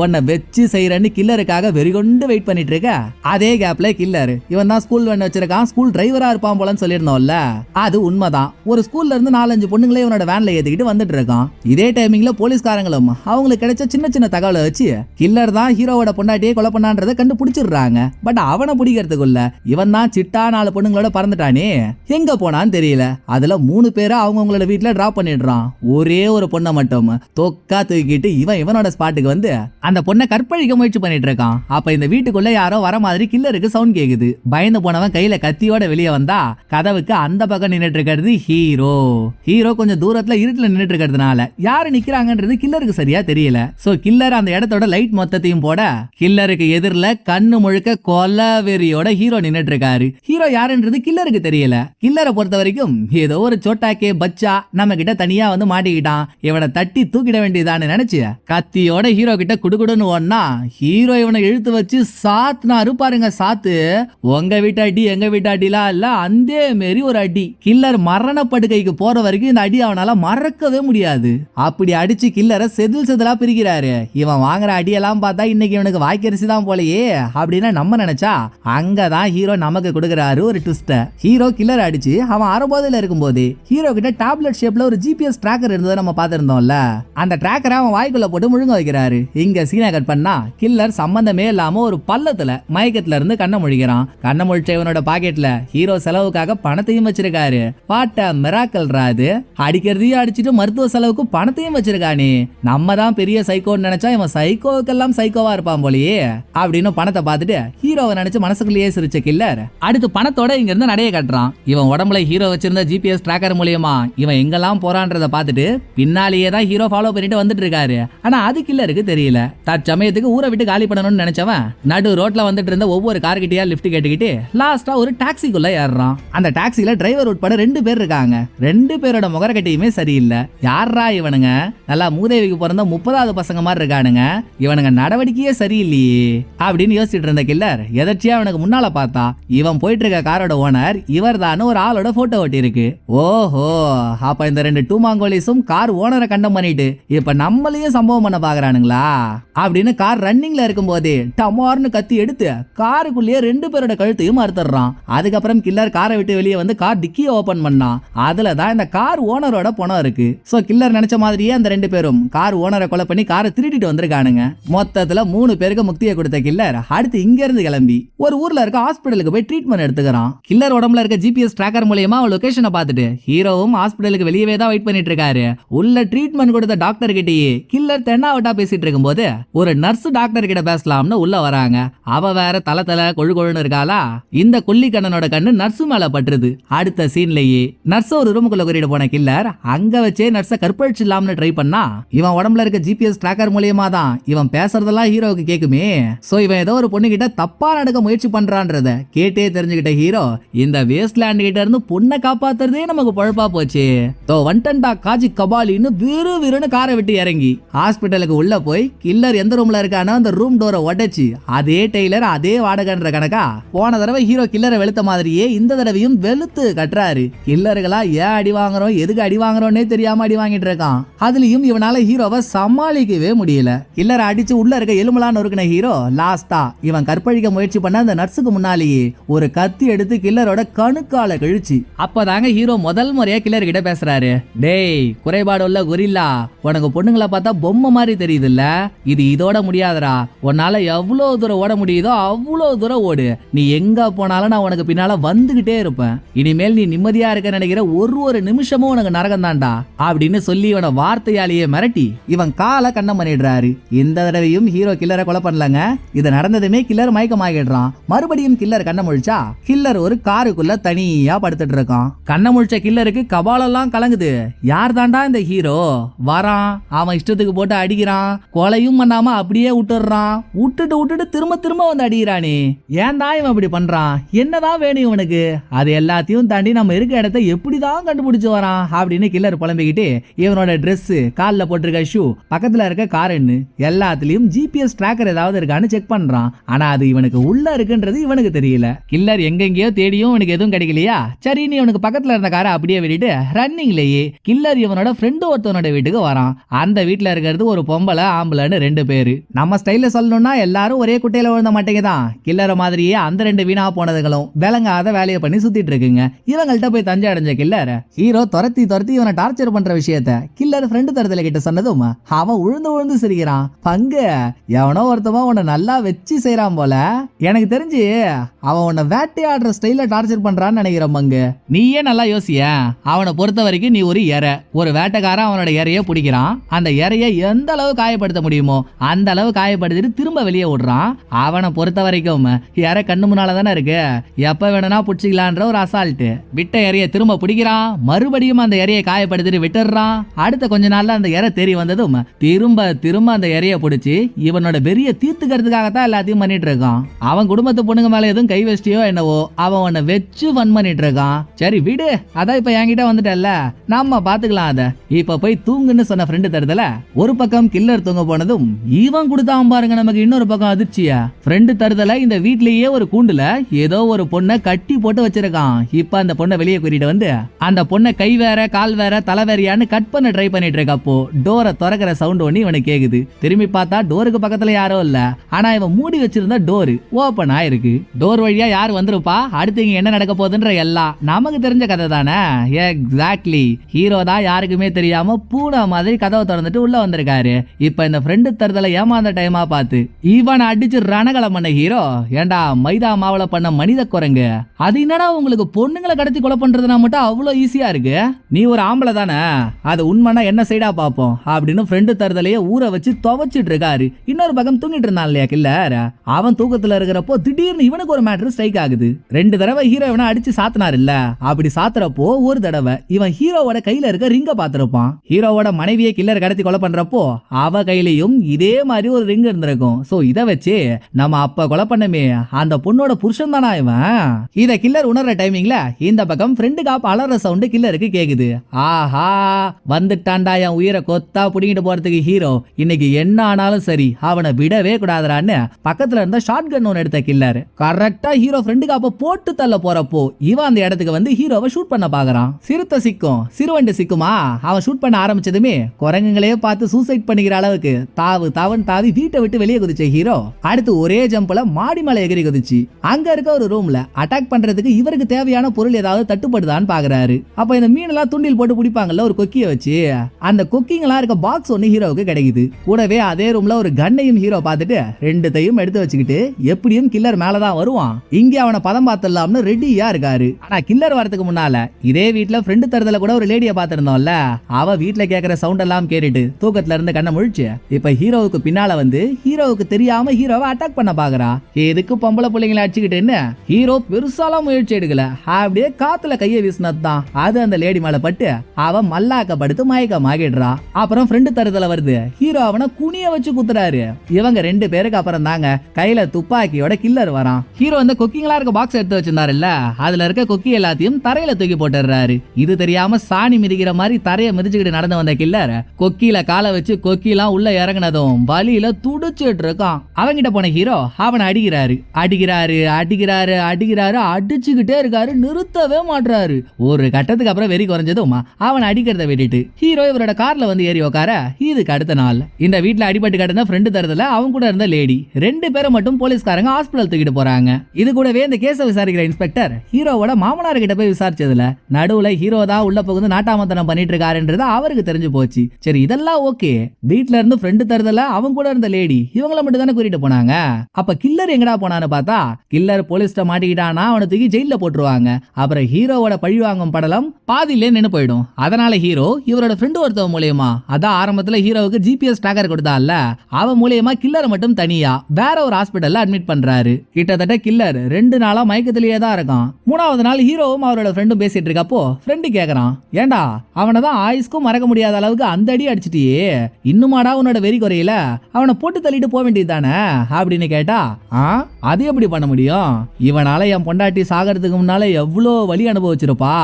உன்னை வச்சு செய்யறன்னு கில்லருக்காக வெறிகொண்டு வெயிட் பண்ணிட்டு இருக்க. அதே கேப்ல கில்லர். இவன் தான் ஸ்கூல் வேன் வச்சிருக்கான். ஸ்கூல் டிரைவரா இருப்பான் போலன்னு சொல்லியிருந்தோம்ல. அது உண்மைதான். ஒரு ஸ்கூல்ல இருந்து நாலஞ்சு பொண்ணுங்களே இவனோட வேன்ல ஏத்திக்கிட்டு வந்துட்டு இருக்கான் இதே டைமிங்ல போலீஸ்காரங்களும் அவங்களுக்கு கிடைச்ச சின்ன சின்ன தகவலை வச்சு கில்லர் தான் ஹீரோவோட பொண்டாட்டியே கொலை பண்ணான்றத கண்டுபிடிச்சிடுறாங்க. பட் அவனை பிடிக்கிறதுக்குள்ள இவன் தான் சிட்டா நாலு பொண்ணுங்களோட பறந்துட்டானே? எங்க போனான்னு தெரியல. அதுல மூணு பேரை அவங்கவுங்களோட வீட்டுல டிராப் பண்ணிடுறான். ஒரே ஒரு பொண்ணை மட்டும் தொக்கா தூக்கிட்டு இவன் இவனோட ஸ்பாட்டுக்கு வந்து அந்த பொண்ணை கற்பழிக்க முயற்சி பண்ணிட்டு இருக்கான் அப்ப இந்த வீட்டுக்குள்ள யாரோ வர மாதிரி கில்லருக்கு சவுண்ட் கேக்குது. பயந்து போனவன் கையில கத்தியோட வெளியே வந்தா கதவுக்கு அந்த பக்கம் நின்னுட்டு இருக்கிறது ஹீரோ ஹீரோ கொஞ்சம் தூரத்துல இருட்டுல நின்றுட்டு இருக்கிறதுனால யாரு நிக்கிறாங்கன்றது கில்லருக்கு சரியா தெரியல. சோ கில்லர் அந்த இடத்தோட லைட் மொத்தத்தையும் போட கில்லருக்கு எதிரில கண்ணு முழுக்க கொலவெறியோட ஹீரோ நின்னுட்டு இருக்காரு ஹீரோ யாருன்றது கில்லருக்கு தெரியல. கில்லரை பொறுத்த வரைக்கும் ஏதோ ஒரு சோட்டாக்கே பச்சா நம்ம கிட்ட தனியா வந்து மாட்டிக்கிட்டான். இவனை தட்டி தூக்கிட வேண்டியதான்னு நினைச்சு கத்தியோட ஹீரோ கிட்ட குடுக்குடுன்னு ஒன்னா ஹீரோ இவனை இழுத்து வச்சு சாத்துனாரு பாருங்க சாத்து. உங்க வீட்டாட்டி எங்க வீட்டாட்டிலாம் இல்ல அந்த மாரி ஒரு அடி. கில்லர் மரண படுக்கைக்கு போற வரைக்கும் இந்த அடி அவனால மறக்கவே முடியாது. அப்படி அடிச்சு கில்லரை செதில் செதிலா பிரிக்கிறாரு. இவன் வாங்குற அடியெல்லாம் பார்த்தா இன்னைக்கு இவனுக்கு வாய்க்கரிசி தான் போலயே அப்படின்னு நம்ம நினைச்சா அங்கதான் ஹீரோ நமக்கு கொடுக்குறாரு ஒரு ட்விஸ்ட ஹீரோ கில்லர் அடிச்சு அவன் அறபோதையில இருக்கும்போது ஹீரோ கிட்ட டேப்லெட் ஷேப்ல ஒரு ஜிபிஎஸ் டிராக்கர் இருந்ததை நம்ம பார்த்திருந்தோம்ல. அந்த ட்ராக்கரை அவன் வாய்க்குள்ள போட்டு முழுங்க வைக்கிறாரு. இங்க சீனை கட் பண்ணா கில்லர் சம்பந்தமே இல்லாம ஒரு பள்ளத்துல மயக்கத்துல இருந்து கண்ணை முழிக்கிறான் கண்ணை முழிச்ச இவனோட பாக்கெட்ல ஹீரோ செலவுக்காக பணத்தையும் வச்சிருக்காரு. பாட்ட மிராக்கல் ராது. அடிக்கிறதையும் அடிச்சிட்டு மருத்துவ செலவுக்கு பணத்தையும் வச்சிருக்கானே. நம்ம தான் பெரிய சைக்கோன்னு நினைச்சா இவன் சைக்கோவுக்கெல்லாம் சைக்கோவா இருப்பான் போலயே. அப்படின்னு பணத்தை பார்த்துட்டு ஹீரோவை நினைச்சு மனசுக்குள்ளேயே சிரிச்ச கில்லர் அடுத்து பணத்தோட இங்க இருந்து நடைய கட்டுறான். இவன் உடம்புல ஹீரோ வச்சிருந்த ஜிபிஎஸ் டிராக்கர் மூலியமா இவன் எங்கெல்லாம் போறான்றத பார்த்துட்டு பின்னாலேயே தான் ஹீரோ ஃபாலோ பண்ணிட்டு வந்துட்டு இருக்காரு. ஆனா அது கில்லருக்கு தெரியல. தற்சமயத்துக்கு ஊரை விட்டு காலி பண்ணணும்னு நினைச்சவன் நடு ரோட்ல வந்துட்டு இருந்த ஒவ்வொரு கார்கிட்டயா லிஃப்ட் கேட்டுக்கிட்டு லாஸ்டா ஒரு டாக்ஸிக்குள்ள ஏறுறான். அந்த டாக்ஸில டிரைவர் உட்பட ரெண்டு பேர் இருக்காங்க. ரெண்டு பேரோட முகரக்கட்டையுமே சரியில்லை. யாரா இவனுங்க? நல்லா மூதேவிக்கு பிறந்த முப்பதாவது பசங்க மாதிரி இருக்கானுங்க. இவனுங்க நடவடிக்கையே சரியில்லையே. அப்படின்னு யோசிச்சுட்டு இருந்த கில்லர் எதர்ச்சியா அவனுக்கு முன்னால பார்த்தா இவன் போயிட்டு இருக்க காரோட ஓனர் இவர் ஒரு ஆளோட போட்டோ ஒட்டி இருக்கு ஓஹோ! அப்ப இந்த ரெண்டு டூ மாங்கோலிஸும் கார் ஓனரை கண்டம் பண்ணிட்டு இப்ப நம்மளையும் சம்பவம் பண்ண பாக்குறானுங்களா? அப்படின்னு கார் ரன்னிங்ல இருக்கும் போதே டமார்னு கத்தி எடுத்து காருக்குள்ளேயே ரெண்டு பேரோட கழுத்தையும் அறுத்துறான் அதுக்கப்புறம் கில்லர் காரை விட்டு வெளியே வந்து கார் டிக்கியை ஓபன் பண்ணான். அதுல தான் இந்த கார் ஓனரோட பணம் இருக்கு. சோ கில்லர் நினைச்ச மாதிரியே அந்த ரெண்டு பேரும் கார் ஓனரை கொலை பண்ணி காரை திருடிட்டு வந்திருக்கானுங்க. மொத்தத்துல மூணு பேருக்கு முக்தியை கொடுத்த கில்லர் அடுத்து இங்க இருந்து கிளம்பி ஒரு ஊர்ல இருக்க ஹாஸ்பிடலுக்கு போய் ட்ரீட்மெண்ட் எடுத்துக்கிறான். கில்லர் உடம்புல இருக்க ஜிபிஎஸ் டிராக்கர் மூலியமா அவன் லொகேஷனை பார்த்துட்டு ஹீரோவும் ஹாஸ்பிடலுக்கு வெளியவே தான் வெயிட் பண்ணிட்டு இருக்காரு. உள்ள ட்ரீட்மெண்ட் கொடுத்த டாக்டர் கிட்டேயே கில்லர் தென்னாவட்டா பேசிட்டு இருக்கும்போது ஒரு நர்ஸ் டாக்டர் கிட்ட பேசலாம்னு உள்ள வராங்க. அவ வேற தல தல கொழு கொழுன்னு இருக்காளா? இந்த கொல்லிக்கண்ணனோட கண்ணு நர்ஸு மேல பட்டுருது. அடுத்த சீன்லயே நர்ஸ் ஒரு ரூமுக்குள்ள கூட்டிட்டு போன கில்லர் அங்க வச்சே நர்ஸ கற்பழிச்சிடலாம்னு ட்ரை பண்ணா இவன் உடம்புல இருக்க ஜிபிஎஸ் டிராக்கர் மூலியமா தான் இவன் பேசுறதெல்லாம் ஹீரோவுக்கு கேக்குமே. சோ இவன் ஏதோ ஒரு பொண்ணு கிட்ட தப்பா நடக்க முயற்சி பண்றான்றத கேட்டே தெரிஞ்சுக்கிட்ட ஹீரோ இந்த வேஸ்ட்லேண்ட் கிட்ட இருந்து பொண்ணை காப்பாத்துறதே நமக்கு பழப்பா போச்சு. தோ வண்டன்டா காஜி கபாலின்னு விறு விறுன்னு காரை விட்டு இறங்கி ஹாஸ்பிட்டலுக்கு உள்ள போய் கில்லர் எந்த ரூம்ல இருக்கானோ அந்த ரூம் டோரை உடைச்சு அதே டெய்லர் அதே வாடகைன்ற கணக்கா? போன தடவை ஹீரோ கில்லரை வெளுத்த மாதிரியே இந்த தடவையும் வெளுத்து கட்டுறாரு. கில்லர்களா ஏன் அடி வாங்குறோம்? எதுக்கு அடி வாங்குறோம்னே தெரியாம அடி வாங்கிட்டு இருக்கான். அதுலயும் இவனால ஹீரோவை சமாளிக்கவே முடியல. கில்லரை அடிச்சு உள்ள இருக்க எலும்புலாம் நொறுக்கின ஹீரோ லாஸ்டா இவன் கற்பழிக்க முயற்சி பண்ண அந்த நர்ஸுக்கு முன்னாலேயே ஒரு கத்தி எடுத்து கில்லரோட கணுக்கால கழிச்சு. அப்பதாங்க ஹீரோ முதல் முறையா கில்லர் கிட்ட பேசுறாரு. டேய் குறைபாடு உள்ள கொரில்லா. உனக்கு பொண்ணுங்களை பார்த்தா பொம்மை மாதிரி தெரியுதுல்ல? இது இதோட முடியாதுடா. உன்னால எவ்வளவு தூரம் ஓட முடியும் முடியுதோ அவ்வளோ தூரம் ஓடு. நீ எங்க போனாலும் நான் உனக்கு பின்னால வந்துகிட்டே இருப்பேன். இனிமேல் நீ நிம்மதியா இருக்க நினைக்கிற ஒரு ஒரு நிமிஷமும் உனக்கு நரகம் தான்டா அப்படின்னு சொல்லி இவனை வார்த்தையாலேயே மிரட்டி இவன் காலை கண்ணம் பண்ணிடுறாரு. இந்த தடவையும் ஹீரோ கில்லரை கொலை பண்ணலங்க. இது நடந்ததுமே கில்லர் மயக்கமாகிடுறான். மறுபடியும் கில்லர் கண்ண முழிச்சா கில்லர் ஒரு காருக்குள்ள தனியா படுத்துட்டு இருக்கான் கண்ண முழிச்ச கில்லருக்கு கபாலெல்லாம் கலங்குது. யார் தாண்டா இந்த ஹீரோ வரான். அவன் இஷ்டத்துக்கு போட்டு அடிக்கிறான். கொலையும் பண்ணாம அப்படியே விட்டுடுறான். விட்டுட்டு விட்டுட்டு திரும்ப திரும்ப திரும்ப வந்து அடிக்கிறானே ஏன் தான் இவன் இப்படி பண்றான்? என்னதான் வேணும் இவனுக்கு? அது எல்லாத்தையும் தாண்டி நம்ம இருக்க இடத்த எப்படிதான் கண்டுபிடிச்சு வரான்? அப்படின்னு கில்லர் புலம்பிக்கிட்டு இவனோட ட்ரெஸ் காலில் போட்டிருக்க ஷூ பக்கத்துல இருக்க காரன்னு எல்லாத்துலயும் ஜிபிஎஸ் ட்ராக்கர் ஏதாவது இருக்கான்னு செக் பண்றான். ஆனா அது இவனுக்கு உள்ள இருக்குன்றது இவனுக்கு தெரியல. கில்லர் எங்கெங்கேயோ தேடியும் இவனுக்கு எதுவும் கிடைக்கலையா? சரி நீ இவனுக்கு பக்கத்துல இருந்த காரை அப்படியே விட்டுட்டு ரன்னிங்லயே கில்லர் இவனோட ஃப்ரெண்டு ஒருத்தவனோட வீட்டுக்கு வரான். அந்த வீட்டுல இருக்கிறது ஒரு பொம்பளை ஆம்பளைன்னு ரெண்டு பேரு. நம்ம ஸ்டைல சொல்லணும்னா எல்லாரும் ஒரே குட்டையில விழுந்த மாட்டேங்க தான் கில்லற மாதிரியே அந்த ரெண்டு வீணா போனதுகளும் விளங்காத வேலையை பண்ணி சுத்திட்டு இருக்குங்க. இவங்கள்ட்ட போய் தஞ்சை அடைஞ்ச கில்லர் ஹீரோ துரத்தி துரத்தி இவனை டார்ச்சர் பண்ற விஷயத்த கில்லர் ஃப்ரெண்டு தரத்துல கிட்ட சொன்னதும் அவன் உழுந்து உழுந்து சிரிக்கிறான். பங்கு எவனோ ஒருத்தவன் உன்னை நல்லா வச்சு செய்யறான் போல. எனக்கு தெரிஞ்சு அவன் உன்னை வேட்டையாடுற ஸ்டைல டார்ச்சர் பண்றான்னு நினைக்கிறேன் பங்கு. நீயே நல்லா யோசிய. அவனை பொறுத்த வரைக்கும் நீ ஒரு எரை. ஒரு வேட்டைக்காரன் அவனோட இறைய பிடிக்கிறான். அந்த இறைய எந்த அளவு காயப்படுத்த முடியுமோ அந்த அளவு காயப்படுத்திட்டு திரும்ப வெளியே விடுறான் அவன் பொறுத்த வரைக்கும் இறை கண்ணு முன்னால தானே இருக்கு. எப்ப வேணும்னா பிடிச்சிக்கலான்ற ஒரு அசால்ட்டு விட்ட இறைய திரும்ப பிடிக்கிறான். மறுபடியும் அந்த இறைய காயப்படுத்திட்டு விட்டுறான் அடுத்த கொஞ்ச நாள்ல அந்த எரை தெரிய வந்ததும் திரும்ப திரும்ப அந்த இறைய பிடிச்சி இவனோட வெறிய தீர்த்துக்கிறதுக்காகத்தான் எல்லாத்தையும் பண்ணிட்டு இருக்கான். அவன் குடும்பத்து பொண்ணுங்க மேல எதுவும் கை வச்சிட்டியோ என்னவோ அவன் உன்னை வச்சு ஃபன் பண்ணிட்டு இருக்கான். சரி விடு. அதான் இப்ப என்கிட்ட வந்துட்டல்ல. நம்ம பாத்துக்கலாம் அத. இப்ப போய் தூங்குன்னு சொன்ன ஃப்ரெண்டு தருதல ஒரு பக்கம் கில்லர் தூங்க போனதும் இவன் கொடுத்தான் பாருங்க நமக்கு இன்னொரு பக்கம் அதிர்ச்சியா? ஃப்ரெண்டு தருதல இந்த வீட்லயே ஒரு கூண்டுல ஏதோ ஒரு பொண்ணை கட்டி போட்டு வச்சிருக்கான். இப்ப அந்த பொண்ணை வெளியே கூட்டிட்டு வந்து அந்த பொண்ணை கை வேற கால் வேற தலை வேறையான்னு கட் பண்ண ட்ரை பண்ணிட்டு இருக்கப்போ டோரை திறக்கிற சவுண்ட் ஒன்று இவனுக்கு கேக்குது. திரும்பி பார்த்தா டோருக்கு பக்கத்துல யாரும் இல்ல. ஆனா இவன் மூடி வச்சிருந்த டோரு ஓபன் ஆயிருக்கு. டோர் வழியா யார் வந்திருப்பா? அடுத்து இங்க என்ன நடக்க போகுதுன்ற எல்லாம் நமக்கு தெரிஞ்ச கதை தானே? எக்ஸாக்ட்லி ஹீரோ தான் யாருக்குமே தெரியாம பூனை மாதிரி கதவை திறந்துட்டு உள்ள வந்திருக்காரு. இப்ப இந்த ஃப்ரெண்டு தருதல ஏமாந்த டைமா பார்த்து இவனை அடிச்சு ரணக ரணகலம் பண்ண ஹீரோ. ஏண்டா மைதா மாவுல பண்ண மனித குரங்கு? அது என்னடா உங்களுக்கு பொண்ணுங்களை கடத்தி கொலை பண்றதுனா மட்டும் அவ்வளவு ஈஸியா இருக்கு? நீ ஒரு ஆம்பளை தானே? அது உண்மைனா என்ன சைடா பார்ப்போம்? அப்படின்னு ஃப்ரெண்டு தருதலையே ஊற வச்சு துவைச்சிட்டு இருக்காரு. இன்னொரு பக்கம் தூங்கிட்டு இருந்தான் இல்லையா கில்லர்? அவன் தூக்கத்துல இருக்கிறப்போ திடீர்னு இவனுக்கு ஒரு மேட்ரு ஸ்ட்ரைக் ஆகுது. ரெண்டு தடவை ஹீரோ இவனை அடிச்சு சாத்தினார் இல்ல அப்படி சாத்துறப்போ ஒரு தடவை இவன் ஹீரோவோட கையில இருக்க ரிங்க பார்த்திருப்பான். ஹீரோவோட மனைவியை கில்லர் கடத்தி கொலை பண்றப்போ அவ கையிலையும் இதே மாதிரி ஒரு ரிங் இருந்திருக்கும். சோ இத வச்சு நம்ம அப்ப கொலை பண்ணமே. அந்த பொண்ணோட புருஷன் தானா இவன்? இத கில்லர் உணர்ற டைமிங்ல இந்த பக்கம் ஃப்ரெண்டு காப் அலற சவுண்ட் கில்லருக்கு கேக்குது. ஆஹா வந்துட்டான்டா என் உயிரை கொத்தா புடிங்கிட்டு போறதுக்கு ஹீரோ இன்னைக்கு என்ன ஆனாலும் சரி அவனை விடவே கூடாதுடான்னு பக்கத்துல இருந்த ஷார்ட் கன் ஒன்று எடுத்த கில்லர் கரெக்டா ஹீரோ ஃப்ரெண்டு காப்ப போட்டு தள்ள போறப்போ இவன் அந்த இடத்துக்கு வந்து ஹீரோவை ஷூட் பண்ண பாக்குறான். சிறுத்தை சிக்கும் சிறுவண்டு சிக்குமா? அவன் ஷூட் பண்ண ஆரம்பிச்சதுமே குரங்குங்களே பார்த்து சூசைட் பண்ணிக்கிற அளவுக்கு தாவு தாவன் தாவி வீட்டை விட்டு வெளியே குதிச்ச ஹீரோ அடுத்து ஒரே ஜம்ப்ல மாடி மேலே எகிரி குதிச்சு அங்க இருக்க ஒரு ரூமில் அட்டாக் பண்றதுக்கு இவருக்கு தேவையான பொருள் ஏதாவது தட்டுப்படுதான்னு பார்க்குறாரு அப்ப இந்த மீனெல்லாம் துண்டில் போட்டு பிடிப்பாங்கல்ல ஒரு கொக்கியை வச்சு அந்த கொக்கிங்கெல்லாம் இருக்க பாக்ஸ் ஒன்னு ஹீரோவுக்கு கிடைக்குது. கூடவே அதே ரூம்ல ஒரு கண்ணையும் ஹீரோ பார்த்துட்டு ரெண்டுத்தையும் எடுத்து வச்சுக்கிட்டு எப்படியும் கில்லர் மேலதான் வருவான். இங்க அவனை பதம் பார்த்துடலாம்னு ரெடியா இருக்காரு. ஆனா கில்லர் வரதுக்கு முன்னால இதே வீட்டில் ஃப்ரெண்டு தரதுல கூட ஒரு லேடிய பார்த்துருந்தோம்ல அவ வீட்ல கேட்குற சவுண்ட் எல்லாம் கேட்டுட்டு தூக்கத்துல இருந்து கண்ணை முழிச்சு இப்ப ஹீரோவுக்கு பின்னால வந்து ஹீரோவுக்கு தெரியாம ஹீரோவை அட்டாக் பண்ண பாக்குறா? எதுக்கு பொம்பளை பிள்ளைங்களை அடிச்சுக்கிட்டுன்னு ஹீரோ பெருசாலாம் முயற்சி எடுக்கல. அப்படியே காத்துல கைய வீசினதுதான். அது அந்த லேடி மேல பட்டு அவ மல்லாக்கப்படுத்து மயக்கமாகிடுறா. அப்புறம் ஃப்ரெண்டு தருதல வருது. ஹீரோ அவனை குனிய வச்சு குத்துறாரு. இவங்க ரெண்டு பேருக்கு அப்புறம் தாங்க கையில துப்பாக்கியோட கில்லர் வரான். ஹீரோ அந்த கொக்கிங்களா இருக்க பாக்ஸ் எடுத்து வச்சிருந்தாருல்ல? அதுல இருக்க கொக்கி எல்லாத்தையும் தரையில தூக்கி போட்டுறாரு இது தெரியாம சாணி மிதிக்கிற மாதிரி தரையை மிதிச்சுக்கிட்டு நடந்து வந்த கில்லர் கொக்கியில காலை வச்சு கொக்கிலாம் உள்ள இறங்குனதும் வலியில துடிச்சிட்டு இருக்கான். அவங்கிட்ட போன ஹீரோ ஹீரோ அவனை அடிக்கிறாரு அடிக்கிறாரு அடிக்கிறாரு அடிக்கிறாரு அடிச்சுக்கிட்டே இருக்காரு நிறுத்தவே மாட்டுறாரு ஒரு கட்டத்துக்கு அப்புறம் வெறி குறைஞ்சதும் அவன் அடிக்கிறத விட்டுட்டு. ஹீரோ இவரோட கார்ல வந்து ஏறி உக்கார? இதுக்கு அடுத்த நாள். இந்த வீட்டுல அடிபட்டு கிடந்த ஃப்ரெண்டு தரதுல அவங்க கூட இருந்த லேடி ரெண்டு பேரை மட்டும் போலீஸ்காரங்க ஹாஸ்பிடல் தூக்கிட்டு போறாங்க. இது கூடவே இந்த கேஸை விசாரிக்கிற இன்ஸ்பெக்டர் ஹீரோவோட மாமனார் கிட்ட போய் விசாரிச்சதுல நடுவுல ஹீரோ தான் உள்ள புகுந்து நாட்டாமத்தனம் பண்ணிட்டு இருக்காருன்றது அவருக்கு தெரிஞ்சு போச்சு. சரி இதெல்லாம் ஓகே வீட்டுல இருந்து ஃப்ரெண்டு தரதுல அவங்க கூட இருந்த லேடி இவங்கள மட்டும் தானே கூட்டிட்டு போனாங்க? அப்ப கில்லர் எங்கடா போனான்னு பார்த்தா கில்லர் போலீஸ்ட மாட்டிக்கிட்டானா அவனை தூக்கி ஜெயில போட்டுருவாங்க. அப்புறம் ஹீரோவோட பழி வாங்கும் படலம் பாதியிலே நின்னு போயிடும். அதனால ஹீரோ இவரோட ஃப்ரெண்டு ஒருத்தவன் மூலியமா அதான் ஆரம்பத்துல ஹீரோவுக்கு ஜிபிஎஸ் ட்ராக்கர் கொடுத்தால அவன் மூலியமா கில்லரை மட்டும் தனியா வேற ஒரு ஹாஸ்பிட்டல்ல அட்மிட் பண்றாரு. கிட்டத்தட்ட கில்லர் ரெண்டு நாளா மயக்கத்திலேயே தான் இருக்கான். மூணாவது நாள் ஹீரோவும் அவரோட ஃப்ரெண்டும் பேசிட்டு இருக்கப்போ ஃப்ரெண்டு கேக்குறான் ஏன்டா அவனை தான் ஆயுஸ்க்கும் மறக்க முடியாத அளவுக்கு அந்த அடி அடிச்சிட்டியே இன்னுமாடா உன்னோட வெறி குறையில அவனை போட்டு தள்ளிட்டு போக வேண்டியது தானே? அப்படின்னு கேட்டா ஆ அது எப்படி பண்ண முடியும்? இவனால என் பொண்டாட்டி சாகிறதுக்கு முன்னால எவ்வளோ வலி அனுபவிச்சிருப்பா?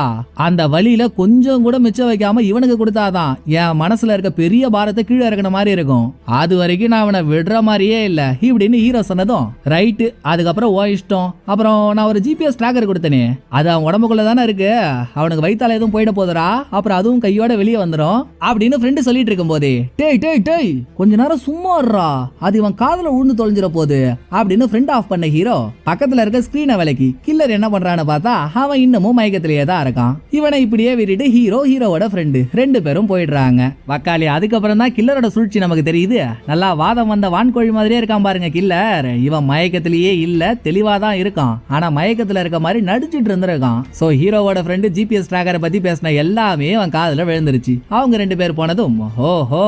அந்த வழியில கொஞ்சம் கூட மிச்சம் வைக்காம இவனுக்கு கொடுத்தாதான் என் மனசுல இருக்க பெரிய பாரத்தை கீழே இறக்குன மாதிரி இருக்கும். அது வரைக்கும் நான் அவனை விடுற மாதிரியே இல்ல இப்படின்னு ஹீரோ சொன்னதும் ரைட்டு அதுக்கப்புறம் ஓ இஷ்டம். அப்புறம் நான் ஒரு ஜிபிஎஸ் ட்ராக்கர் கொடுத்தனே அது அவன் உடம்புக்குள்ள தானே இருக்கு? அவனுக்கு வயித்தால எதுவும் போயிட போதுடா அப்புறம் அதுவும் கையோட வெளியே வந்துடும் அப்படின்னு ஃப்ரெண்டு சொல்லிட்டு இருக்கும் போதே டேய் டேய் டேய் கொஞ்ச நேரம் சும்மா இருடா. அது இவன் காதல உழுந்து தொலைஞ்சிட போகுது. அப்படின்னு ஃப்ரெண்ட் ஆஃப் பண்ண ஹீரோ பக்கத்துல இருக்க ஸ்கிரீனை விலக்கி கில்லர் என்ன பண்றான்னு பார்த்தா அவன் இன்னமும் மயக்கத்திலேயே தான் இருக்கான். இவனை இப்படியே விட்டுட்டு ஹீரோ ஹீரோவோட ஃப்ரெண்டு ரெண்டு பேரும் போயிடுறாங்க. வக்காலி அதுக்கப்புறம் தான் கில்லரோட சூழ்ச்சி நமக்கு தெரியுது. நல்லா வாதம் வந்த வான்கோழி மாதிரியே இருக்கான் பாருங்க கில்லர் இவன் மயக்கத்திலேயே இல்ல தெளிவா தான் இருக்கான். ஆனா மயக்கத்துல இருக்க மாதிரி நடிச்சிட்டு இருந்திருக்கான். சோ ஹீரோவோட ஃப்ரெண்டு ஜிபிஎஸ் ட்ராக்கரை பத்தி பேசின எல்லாமே அவன் காதுல விழுந்துருச்சு. அவங்க ரெண்டு பேர் போனதும் ஓஹோ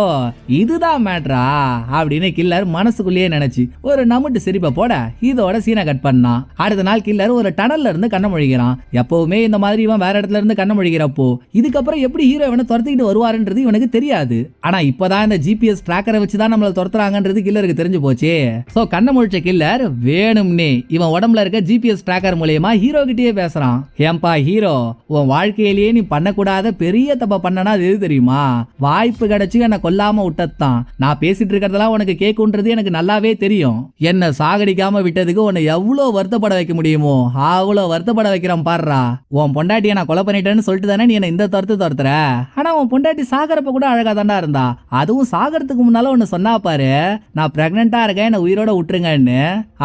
இதுதான் மேட்ரா அப்படின்னு கில்லர் மனசுக்குள்ளேயே நினைச்சு ஒரு நமுட்டு சிரிப்பை போட இதோட சீனை கட் பண்ணான் அடுத்த நாள் கில்லர் ஒரு டனல்ல இருந்து கண்ண முழிக்கிறான். எப்பவுமே இந்த மாதிரி இவன் வேற இடத்துல இருந்து கண்ண முழிக்கிறப்போ இதுக்கப்புறம் எப்படி ஹீரோ இவனை துரத்திக்கிட்டு வருவாருன்றது இவனுக்கு தெரியாது. ஆனா இப்பதான் இந்த ஜிபிஎஸ் ட்ராக்கரை வச்சு தான் நம்மள துரத்துறாங்கன்றது கில்லருக்கு தெரிஞ்சு போச்சு. சோ கண்ண முழிச்ச கில்லர் வேணும்னே இவன் உடம்புல இருக்க ஜிபிஎஸ் ட்ராக்கர் மூலியமா ஹீரோ கிட்டயே பேசுறான். ஏன்பா ஹீரோ உன் வாழ்க்கையிலேயே நீ பண்ணக்கூடாத பெரிய தப்ப பண்ணனா அது எது தெரியுமா? வாய்ப்பு கிடைச்சு என்னை கொல்லாம விட்டதுதான். நான் பேசிட்டு இருக்கிறதெல்லாம் உனக்கு கேட்குன்றது எனக்கு நல்லாவே தெரியும். என்னை சாகடிக்காம விட்டதுக்கு உன்னை எவ்வளோ வருத்தப்பட வைக்க முடியுமோ அவ்வளோ வருத்தப்பட வைக்கிறேன் பாடுறா. உன் பொண்டாட்டியை நான் கொலை பண்ணிட்டேன்னு சொல்லிட்டு தானே நீ என்ன இந்த துரத்து துரத்துற? ஆனா உன் பொண்டாட்டி சாகரப்ப கூட அழகா தாண்டா இருந்தா. அதுவும் சாகறதுக்கு முன்னால ஒன்று சொன்னா பாரு நான் பிரெக்னெண்டா இருக்கேன் என்ன உயிரோட விட்டுருங்கன்னு.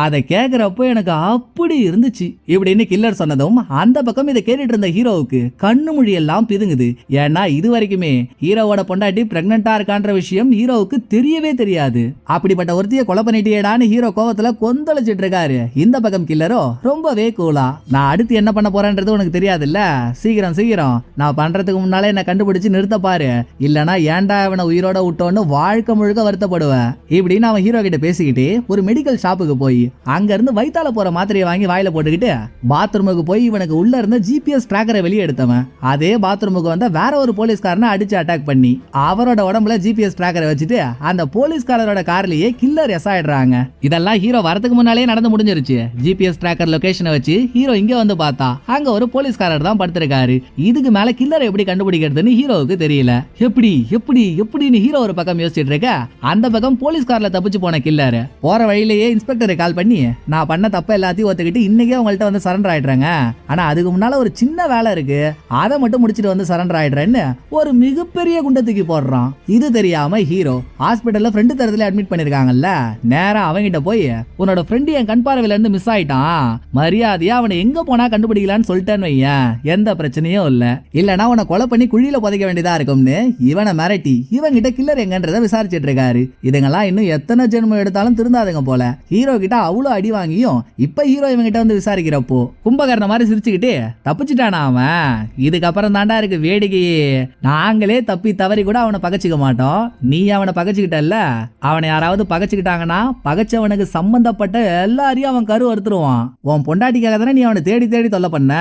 அதை கேட்குறப்போ எனக்கு அப்படி இருந்துச்சு. இப்படின்னு கில்லர் சொன்னதும் அந்த பக்கம் இதை கேட்டுட்டு இருந்த ஹீரோவுக்கு கண்ணு மொழி எல்லாம் பிதுங்குது. ஏன்னா இது வரைக்குமே ஹீரோவோட பொண்டாட்டி பிரெக்னெண்டா இருக்கான்ற விஷயம் ஹீரோவுக்கு தெரியவே தெரியாது. அப்படிப்பட்ட ஒருத்திய கொலை பண்ணிட்டியேடான்னு ஹீரோ கோவத்துல கொந்தளிச்சிட்டு இருக்காரு இந்த பக்கம் கில்லரோ ரொம்பவே கூலா நான் அடுத்து என்ன பண்ண போறேன்றது உனக்கு தெரியாதுல்ல? சீக்கிரம் சீக்கிரம். நான் பண்றதுக்கு முன்னாலே என்ன கண்டுபிடிச்சு நிறுத்த பாரு. இல்லனா ஏன்டா இவனை உயிரோட விட்டோன்னு வாழ்க்கை முழுக்க வருத்தப்படுவேன். இப்படின்னு அவன் ஹீரோ கிட்ட பேசிக்கிட்டு ஒரு மெடிக்கல் ஷாப்புக்கு போய் அங்க இருந்து வயித்தால போற மாத்திரையை வாங்கி வாயில போட்டுக்கிட்டு பாத்ரூமுக்கு போய் இவனுக்கு உள்ள இருந்த ஜிபிஎஸ் ட்ராக்கரை வெளியே எடுத்தவன். அதே பாத்ரூமுக்கு வந்த வேற ஒரு போலீஸ்காரனை அடிச்சு அட்டாக் பண்ணி அவரோட உடம்புல ஜிபிஎஸ் ட்ராக்கரை வச்சுட்டு அந்த போலீஸ்காரரோட கார்லயே கில்லர் எஸ் ஆயிடுறாங்க. இதெல்லாம் ஹீரோ வரதுக்கு முன்னாலே நடந்து முடிஞ்சிருச்சு. ஜிபிஎஸ் ட்ராக்கர் லொகேஷனை வச்சு ஹீரோ இங்க வந்து பார்த்தா அங்க ஒரு போலீஸ்காரர் தான் படுத்திருக்காரு. இதுக்கு மேல கில்லரை எப்படி கண்டுபிடிக்கிறதுன்னு ஹீரோவுக்கு தெரியல. எப்படி எப்படி எப்படின்னு ஹீரோ ஒரு பக்கம் யோசிச்சுட்டு இருக்க அந்த பக்கம் போலீஸ்கார்ல தப்பிச்சு போன கில்லர் போற வழியிலேயே இன்ஸ்பெக்டரை கால் பண்ணி நான் பண்ண தப்ப எல்லாத்தையும் ஒத்துக்கிட்டு இன்னைக்கே உங்கள்ட்ட வந்து சரண்டர் ஆயிடுறாங்க. ஆனா அதுக்கு முன்னால ஒரு சின்ன வேலை இருக்கு. அதை மட்டும் முடிச்சிட்டு வந்து சரண்டர் ஆயிடுறேன்னு ஒரு மிகப்பெரிய குண்டை தூக்கி போடுறான். இது தெரியாம ஹீரோ ஹாஸ்பிட்டல்ல ஃப்ரெண்டு தரத்துல அட்மிட் பண்ணிருக்காங்கல்ல. நேரா அவங்கிட்ட போய் போய் உன்னோட ஃப்ரெண்டு என் கண் பார்வையில இருந்து மிஸ் ஆயிட்டான். மரியாதையா அவனை எங்க போனா கண்டுபிடிக்கலான்னு சொல்லிட்டேன்னு வையன். எந்த பிரச்சனையும் இல்ல. இல்லனா உன கொலை பண்ணி குழியில புதைக்க வேண்டியதா இருக்கும்னு இவனை மிரட்டி இவன் கிட்ட கில்லர் எங்கன்றத விசாரிச்சிட்டு இருக்காரு. இதுங்கெல்லாம் இன்னும் எத்தனை ஜென்மம் எடுத்தாலும் திருந்தாதுங்க போல. ஹீரோ கிட்ட அவ்வளோ அடி வாங்கியும் இப்ப ஹீரோ இவங்கிட்ட வந்து விசாரிக்கிறப்போ கும்பகர்ண மாதிரி சிரிச்சுக்கிட்டு தப்பிச்சிட்டானா அவன்? இதுக்கப்புறம் தாண்டா இருக்கு வேடிக்கையே நாங்களே தப்பி தவறி கூட அவனை பகச்சிக்க மாட்டோம். நீ அவனை பகச்சுக்கிட்டல்ல. அவனை யாராவது பகச்சுக்கிட்டாங்கன்னா தனக்கு சம்பந்தப்பட்ட எல்லாரையும் அவன் கரு அறுத்துருவான் உன் பொண்டாட்டிக்காக தானே நீ அவனை தேடி தேடி தொல்லை பண்ண.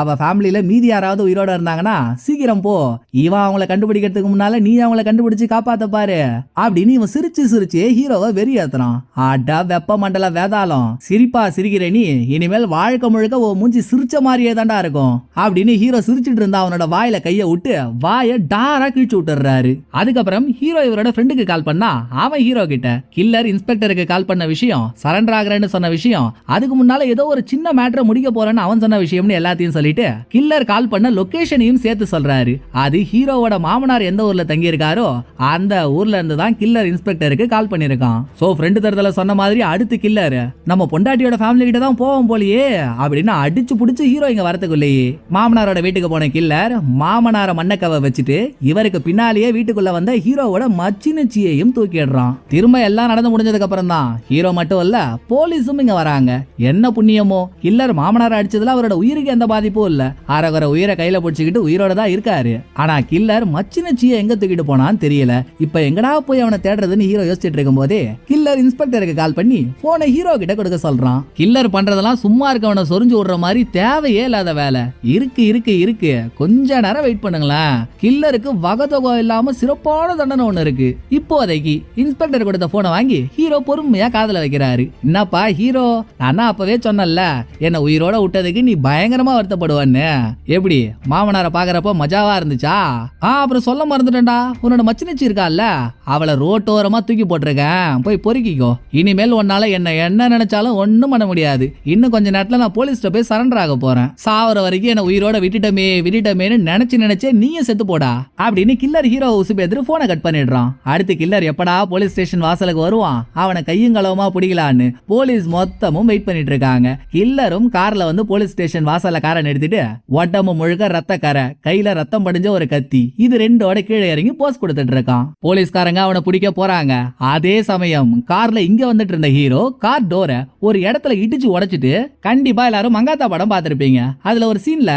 அவ ஃபேமிலியில மீதி யாராவது உயிரோட இருந்தாங்கன்னா சீக்கிரம் போ. இவன் அவங்கள கண்டுபிடிக்கிறதுக்கு முன்னால நீ அவங்கள கண்டுபிடிச்சு காப்பாத்த பாரு. அப்படின்னு இவன் சிரிச்சு சிரிச்சு ஹீரோவை வெறியேத்துறான் அடா வெப்ப மண்டல வேதாளம். சிரிப்பா சிரிக்கிற நீ. இனிமேல் வாழ்க்கை முழுக்க ஓ மூஞ்சி சிரிச்ச மாதிரியே தாண்டா இருக்கும். அப்படின்னு ஹீரோ சிரிச்சிட்டு இருந்தா அவனோட வாயில கைய விட்டு வாயை டாரா கிழிச்சு விட்டுறாரு. அதுக்கப்புறம் ஹீரோ இவரோட ஃப்ரெண்டுக்கு கால் பண்ணா அவன் ஹீரோ கிட்ட கில்லர் இன்ஸ்பெக்டருக்கு கால் பண்ண விஷயம் சரண்டர் ஆகிறேன்னு சொன்ன விஷயம் அதுக்கு முன்னால ஏதோ ஒரு சின்ன மேட்டரை முடிக்க போறேன்னு அவன் சொன்ன விஷயம்னு எல்லாத்தையும் சொல்லிட்டு கில்லர் கால் பண்ண லொகேஷனையும் சேர்த்து சொல்றாரு. அது ஹீரோவோட மாமனார் எந்த ஊர்ல தங்கி இருக்காரோ அந்த ஊர்ல இருந்து தான் கில்லர் இன்ஸ்பெக்டருக்கு கால் பண்ணிருக்கான் சோ ஃப்ரெண்டு தரத்துல சொன்ன மாதிரி அடுத்து கில்லர் நம்ம பொண்டாட்டியோட ஃபேமிலி கிட்ட தான் போவோம் போலயே அப்படின்னு அடிச்சு புடிச்சு ஹீரோ இங்க வரத்துக்குள்ளேயே மாமனாரோட வீட்டுக்கு போன கில்லர் மாமனார மண்ணக்கவை வச்சுட்டு இவருக்கு பின்னாலேயே வீட்டுக்குள்ள வந்த ஹீரோவோட மச்சினுச்சியையும் தூக்கிடுறான். திரும்ப எல்லாம் நடந்து முடிஞ்சதுக்கு அப்புறம் தான் ஹீரோ மட்டும் இல்ல போலீஸும் இங்க வராங்க. என்ன புண்ணியமோ? கில்லர் மாமனார் அடிச்சதுல அவரோட உயிருக்கு எந்த பாதிப்பும் இல்ல. அரகர உயிரை கையில பிடிச்சிக்கிட்டு உயிரோட தான் இருக்காரு. ஆனா கில்லர் மச்சினச்சியை எங்க தூக்கிட்டு போனான்னு தெரியல. இப்ப எங்கடா போய் அவனை தேடுறதுன்னு ஹீரோ யோசிச்சுட்டு இருக்கும் போதே கில்லர் இன்ஸ்பெக்டருக்கு கால் பண்ணி போனை ஹீரோ கிட்ட கொடுக்க சொல்றான். கில்லர் பண்றதெல்லாம் சும்மா இருக்கவனை சொரிஞ்சு விடுற மாதிரி தேவையே இல்லாத வேலை. இருக்கு இருக்கு இருக்கு. கொஞ்ச நேரம் வெயிட் பண்ணுங்களேன். கில்லருக்கு வகதொகை இல்லாம சிறப்பான தண்டனை ஒண்ணு இருக்கு. இப்போதைக்கு இன்ஸ்பெக்டர் கொடுத்த போனை வாங்கி ஹீரோ பொறுமையா காதல வைக்கிறாரு. என்னப்பா ஹீரோ நான் அப்பவே சொன்னல என்ன உயிரோட விட்டதுக்கு நீ பயங்கரமா வருத்தப்படுவான்னு. எப்படி? மாமனாரை பாக்குறப்ப மஜாவா இருந்துச்சா? ஆ அப்புறம் சொல்ல மறந்துட்டேன்டா. உன்னோட மச்சினிச்சி இருக்கால அவளை ரோட்டோரமா தூக்கி போட்டிருக்கேன். போய் பொறுக்கிக்கோ. இனிமேல் உன்னால என்ன என்ன நினைச்சாலும் ஒண்ணும் பண்ண முடியாது. இன்னும் கொஞ்ச நேரத்துல நான் போலீஸ்ட்ட போய் சரண்டர் ஆக போறேன். சாவர வரைக்கும் என்ன உயிரோட விட்டுட்டமே விட்டுட்டமேன்னு நினைச்சு நினைச்சே நீயும் செத்து போடா. அப்படின்னு கில்லர் ஹீரோ உசுபேத்துட்டு போனை கட் பண்ணிடுறான். அடுத்து கில்லர் எப்படா போலீஸ் ஸ்டேஷன் வாசலுக்கு வருவான்? அவனை கையும் களவுமா பிடிக்கலான்னு போலீஸ் மொத்தமும் வெயிட் பண்ணிட்டு இருக்காங்க கில்லரும் கார்ல வந்து போலீஸ் ஸ்டேஷன் வாசல்ல காரை நிறுத்திட்டு உடம்பு முழுக்க ரத்த கரை கையில ரத்தம் படிஞ்ச ஒரு கத்தி. இது ரெண்டோட கீழே இறங்கி போஸ் கொடுத்துட்டு இருக்கான் போலீஸ்காரங்க அவனை பிடிக்க போறாங்க. அதே சமயம் கார்ல இங்க வந்துட்டு இருந்த ஹீரோ கார் டோரை ஒரு இடத்துல இடிச்சு உடைச்சிட்டு கண்டிப்பா எல்லாரும் மங்காத்தா படம் பார்த்திருப்பீங்க. அதுல ஒரு சீன்ல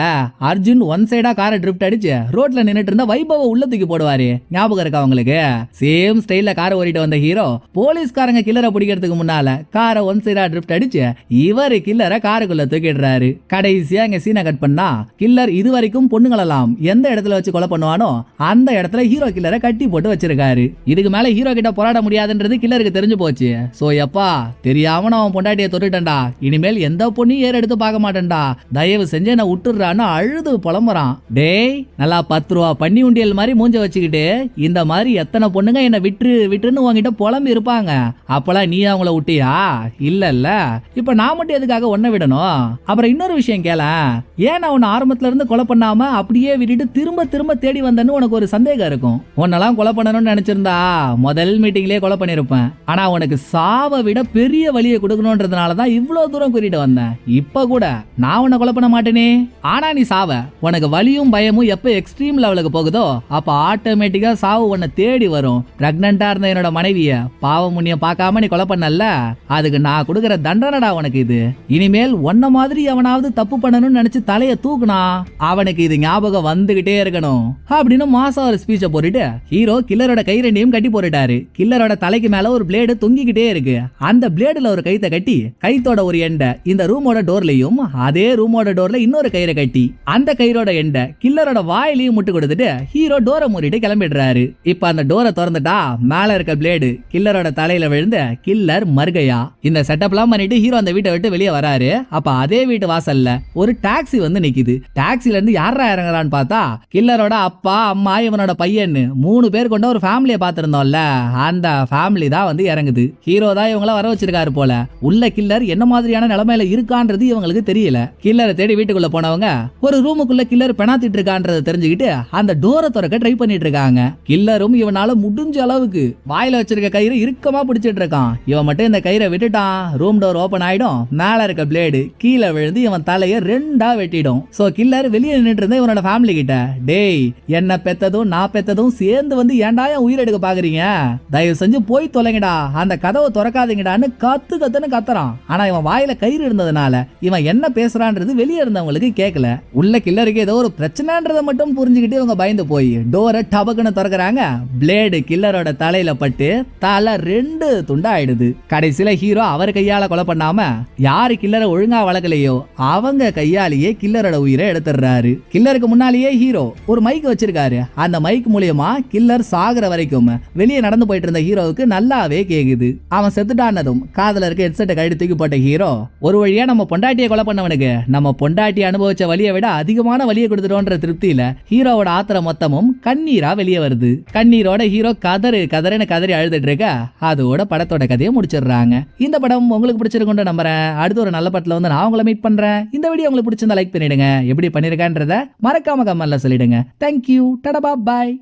அர்ஜுன் ஒன் சைடா காரை ட்ரிஃப்ட் அடிச்சு ரோட்ல நின்னுட்டு இருந்த வைபவ உள்ள தூக்கி போடுவாரு. ஞாபகம் இருக்கா உங்களுக்கு? சேம் ஸ்டைல்ல காரை ஓடிட்டு வந்த ஹீரோ போலீஸ்காரங்க கில்லரை பிடிக்கிறதுக்கு முன்னால காரை ஒன் சைடா ட்ரிஃப்ட் அடிச்சு இவரு கில்லரை காருக்குள்ள தூக்கிடுறாரு கடைசியா இங்க சீனை கட் பண்ணா கில்லர் இது வரைக்கும் பொண்ணுங்களெல்லாம் எந்த இடத்துல வச்சு கொலை பண்ணுவானோ அந்த இடத்துல ஹீரோ கில்லரை கட்டி போட்டு வச்சிருக்காரு. இதுக்கு மேல ஹீரோ கிட்ட போராட முடியாதுன்றது கில்லருக்கு தெரிஞ்சு போச்சு. சோ எப்பா தெரியாம நான் அவன் பொண்டாட்டியை தொட்டுட்டேன்டா. இனிமேல் எந்த பொண்ணையும் ஏற எடுத்து பார்க்க மாட்டேன்டா. தயவு செஞ்சு என்ன விட்டுறான்னு அழுது புலம்புறான். டேய் நல்லா பத்து ரூபா பண்ணி உண்டியல் மாதிரி மூஞ்ச வச்சுக்கிட்டு இந்த மாதிரி எத்தனை பொண்ணுங்க என்ன விட்டு விட்டுன்னு உங்ககிட்ட புலம்பி இருப்பாங்க. அப்பெல்லாம் நீ அவங்கள விட்டியா இல்ல இல்ல இப்ப நான் மட்டும் எதுக்காக ஒன்ன விடணும்? அப்புறம் இன்னொரு விஷயம் கேள. ஏன் நான் உன்னை ஆரம்பத்துல இருந்து கொலை பண்ணாம அப்படியே விட்டுட்டு திரும்ப திரும்ப தேடி வந்தேன்னு உனக்கு ஒரு சந்தேகம் இருக்கும். உன்னெல்லாம் கொலை பண்ணணும்னு நினைச்சிருந்தா முதல் மீட்டிங்லயே கொலை பண்ணிருப்பேன். ஆனா உனக்கு சாவை விட பெரிய வழியை கொடுக்கணும்ன்றதுனால தான் இவ்வளவு தூரம் கூட்டிட்டு வந்தேன். இப்ப கூட நான் உன்னை கொலை பண்ண மாட்டேனே. ஆனா நீ சாவ. உனக்கு வலியும் பயமும் எப்ப எக்ஸ்ட்ரீம் லெவலுக்கு போகுதோ அப்ப ஆட்டோமேட்டிக்கா சாவு உன்னை தேடி வரும். பிரெக்னண்டா இருந்த என்னோட மனைவிய பாவம் முன்னிய பார்க்காம நீ கொலை பண்ண பண்ணல அதுக்கு நான் கொடுக்கிற தண்டனடா உனக்கு இது. இனிமேல் உன்ன மாதிரி அவனாவது தப்பு பண்ணணும்னு நினைச்சு தலைய தூக்குனா அவனுக்கு இது ஞாபகம் வந்துகிட்டே இருக்கணும். அப்படின்னு மாசம் ஒரு ஸ்பீச்சை போட்டுட்டு ஹீரோ கில்லரோட கை ரெண்டையும் கட்டி போட்டுட்டாரு. கில்லரோட தலைக்கு மேல ஒரு பிளேடு தொங்கிக்கிட்டே இருக்கு. அந்த பிளேடுல ஒரு கைத்தை கட்டி கைத்தோட ஒரு எண்டை இந்த ரூமோட டோர்லயும் அதே ரூமோட டோர்ல இன்னொரு கயிறை கட்டி அந்த கயிறோட எண்டை கில்லரோட வாயிலையும் முட்டு கொடுத்துட்டு ஹீரோ டோரை மூடிட்டு கிளம்பிடுறாரு. இப்ப அந்த டோரை திறந்துட்டா மேல இருக்க பிளேடு கில்லரோட தலையில விழுந்து கில்லர் மர்கையா? இந்த செட்டப்லாம் பண்ணிட்டு ஹீரோ அந்த வீட்டை விட்டு வெளியே வராரு. அப்ப அதே வீட்டு வாசல்ல ஒரு டாக்ஸி வந்து நிக்குது. டாக்ஸில இருந்து யாரா இறங்குறான்னு பார்த்தா கில்லரோட அப்பா அம்மா இவனோட பையன் மூணு பேர் கொண்ட ஒரு ஃபேமிலியை பார்த்திருந்தோம்ல. அந்த ஃபேமிலி தான் வந்து இறங்குது. ஹீரோ தான் இவங்கள வர வச்சிருக்காரு போல. உள்ள கில்லர் என்ன மாதிரியான நிலைமையில இருக்கான்றது இவங்களுக்கு தெரியல. கில்லரை தேடி வீட்டுக்குள்ள போனவங்க ஒரு ரூமுக்குள்ள கில்லர் பெணாத்திட்டு இருக்கான்றத தெரிஞ்சுக்கிட்டு அந்த டோரை திறக்க ட்ரை பண்ணிட்டு இருக்காங்க. கில்லரும் இவனால முடிஞ்ச அளவுக்கு வாயில வச்சிருக்க கயிறு இறுக்கமா பிடிச்சிட்டு இருக்கான். இவன் மட்டும் இந்த கயிறை விட்டுட்டான். ரூம் டோர் ஓப்பன் ஆயிடும். மேல இருக்க பிளேடு கீழே விழுந்து இவன் தலையை ரெண்டா வெட்டிடும். சோ கில்லர் வெளியே நின்றுட்டு இருந்த இவனோட ஃபேமிலி கிட்ட. டேய் என்ன பெத்ததும் நான் பெத்ததும் சேர்ந்து வந்து ஏன்டா என் உயிர் எடுக்க பாக்குறீங்க? தயவு செஞ்சு போய் தொலைங்கடா. அந்த கதவை திறக்காதீங்கடான்னு கத்து கத்துன்னு கத்துறான். ஆனா இவன் வாயில கயிறு இருந்ததுனால இவன் என்ன பேசுறான்றது வெளியே இருந்தவங்களுக்கு கேட்கல உள்ள கில்லருக்கு ஏதோ ஒரு பிரச்சனைன்றதை மட்டும் புரிஞ்சுக்கிட்டு இவங்க பயந்து போய் டோரை டபக்குன்னு திறக்குறாங்க. பிளேடு கில்லரோட தலையில பட்டு தலை ரெண்டு துண்டாயிடுது. ஆயிடுது கடைசியில ஹீரோ அவர் கையால கொலை பண்ணாம யாரு கில்லரை ஒழுங்கா வளர்க்கலையோ அவங்க கையாலேயே கில்லரோட உயிரை எடுத்துடுறாரு. கில்லருக்கு முன்னாலேயே ஹீரோ ஒரு மைக் வச்சிருக்காரு. அந்த மைக் மூலியமா கில்லர் சாகுற வரைக்கும் வெளியே நடந்து போயிட்டு இருந்த ஹீரோவுக்கு நல்லாவே கேக்குது. அவன் செத்துட்டானதும் காதல இருக்க ஹெட்செட்டை கழட்டி தூக்கி போட்ட ஹீரோ ஒரு வழியா நம்ம பொண்டாட்டியை கொலை பண்ணவனுக்கு நம்ம பொண்டாட்டி அனுபவிச்ச வழியை விட அதிகமான வழியை கொடுத்துட்டோன்ற திருப்தியில ஹீரோவோட ஆத்திர மொத்தமும் கண்ணீரா வெளியே வருது. கண்ணீரோட ஹீரோ கதறு கதறுன்னு கதறி அழுதுட்டு இருக்க அதோட படத்தோட கதையை முடிச்சிடுறாங்க. இந்த படம் உங்களுக்கு பிடிச்சிருக்கும்னு நம்புறேன். அடுத்த ஒரு நல்ல படத்துல வந்து நான் உங்களை மீட் பண்றேன். இந்த வீடியோ உங்களுக்கு பிடிச்சிருந்தா லைக் பண்ணிடுங்க. எப்படி பண்ணிருக்கேன்றத மறக்காம கமெண்ட்ல சொல்லிடுங்க. தேங்க்யூ டடபா பாய்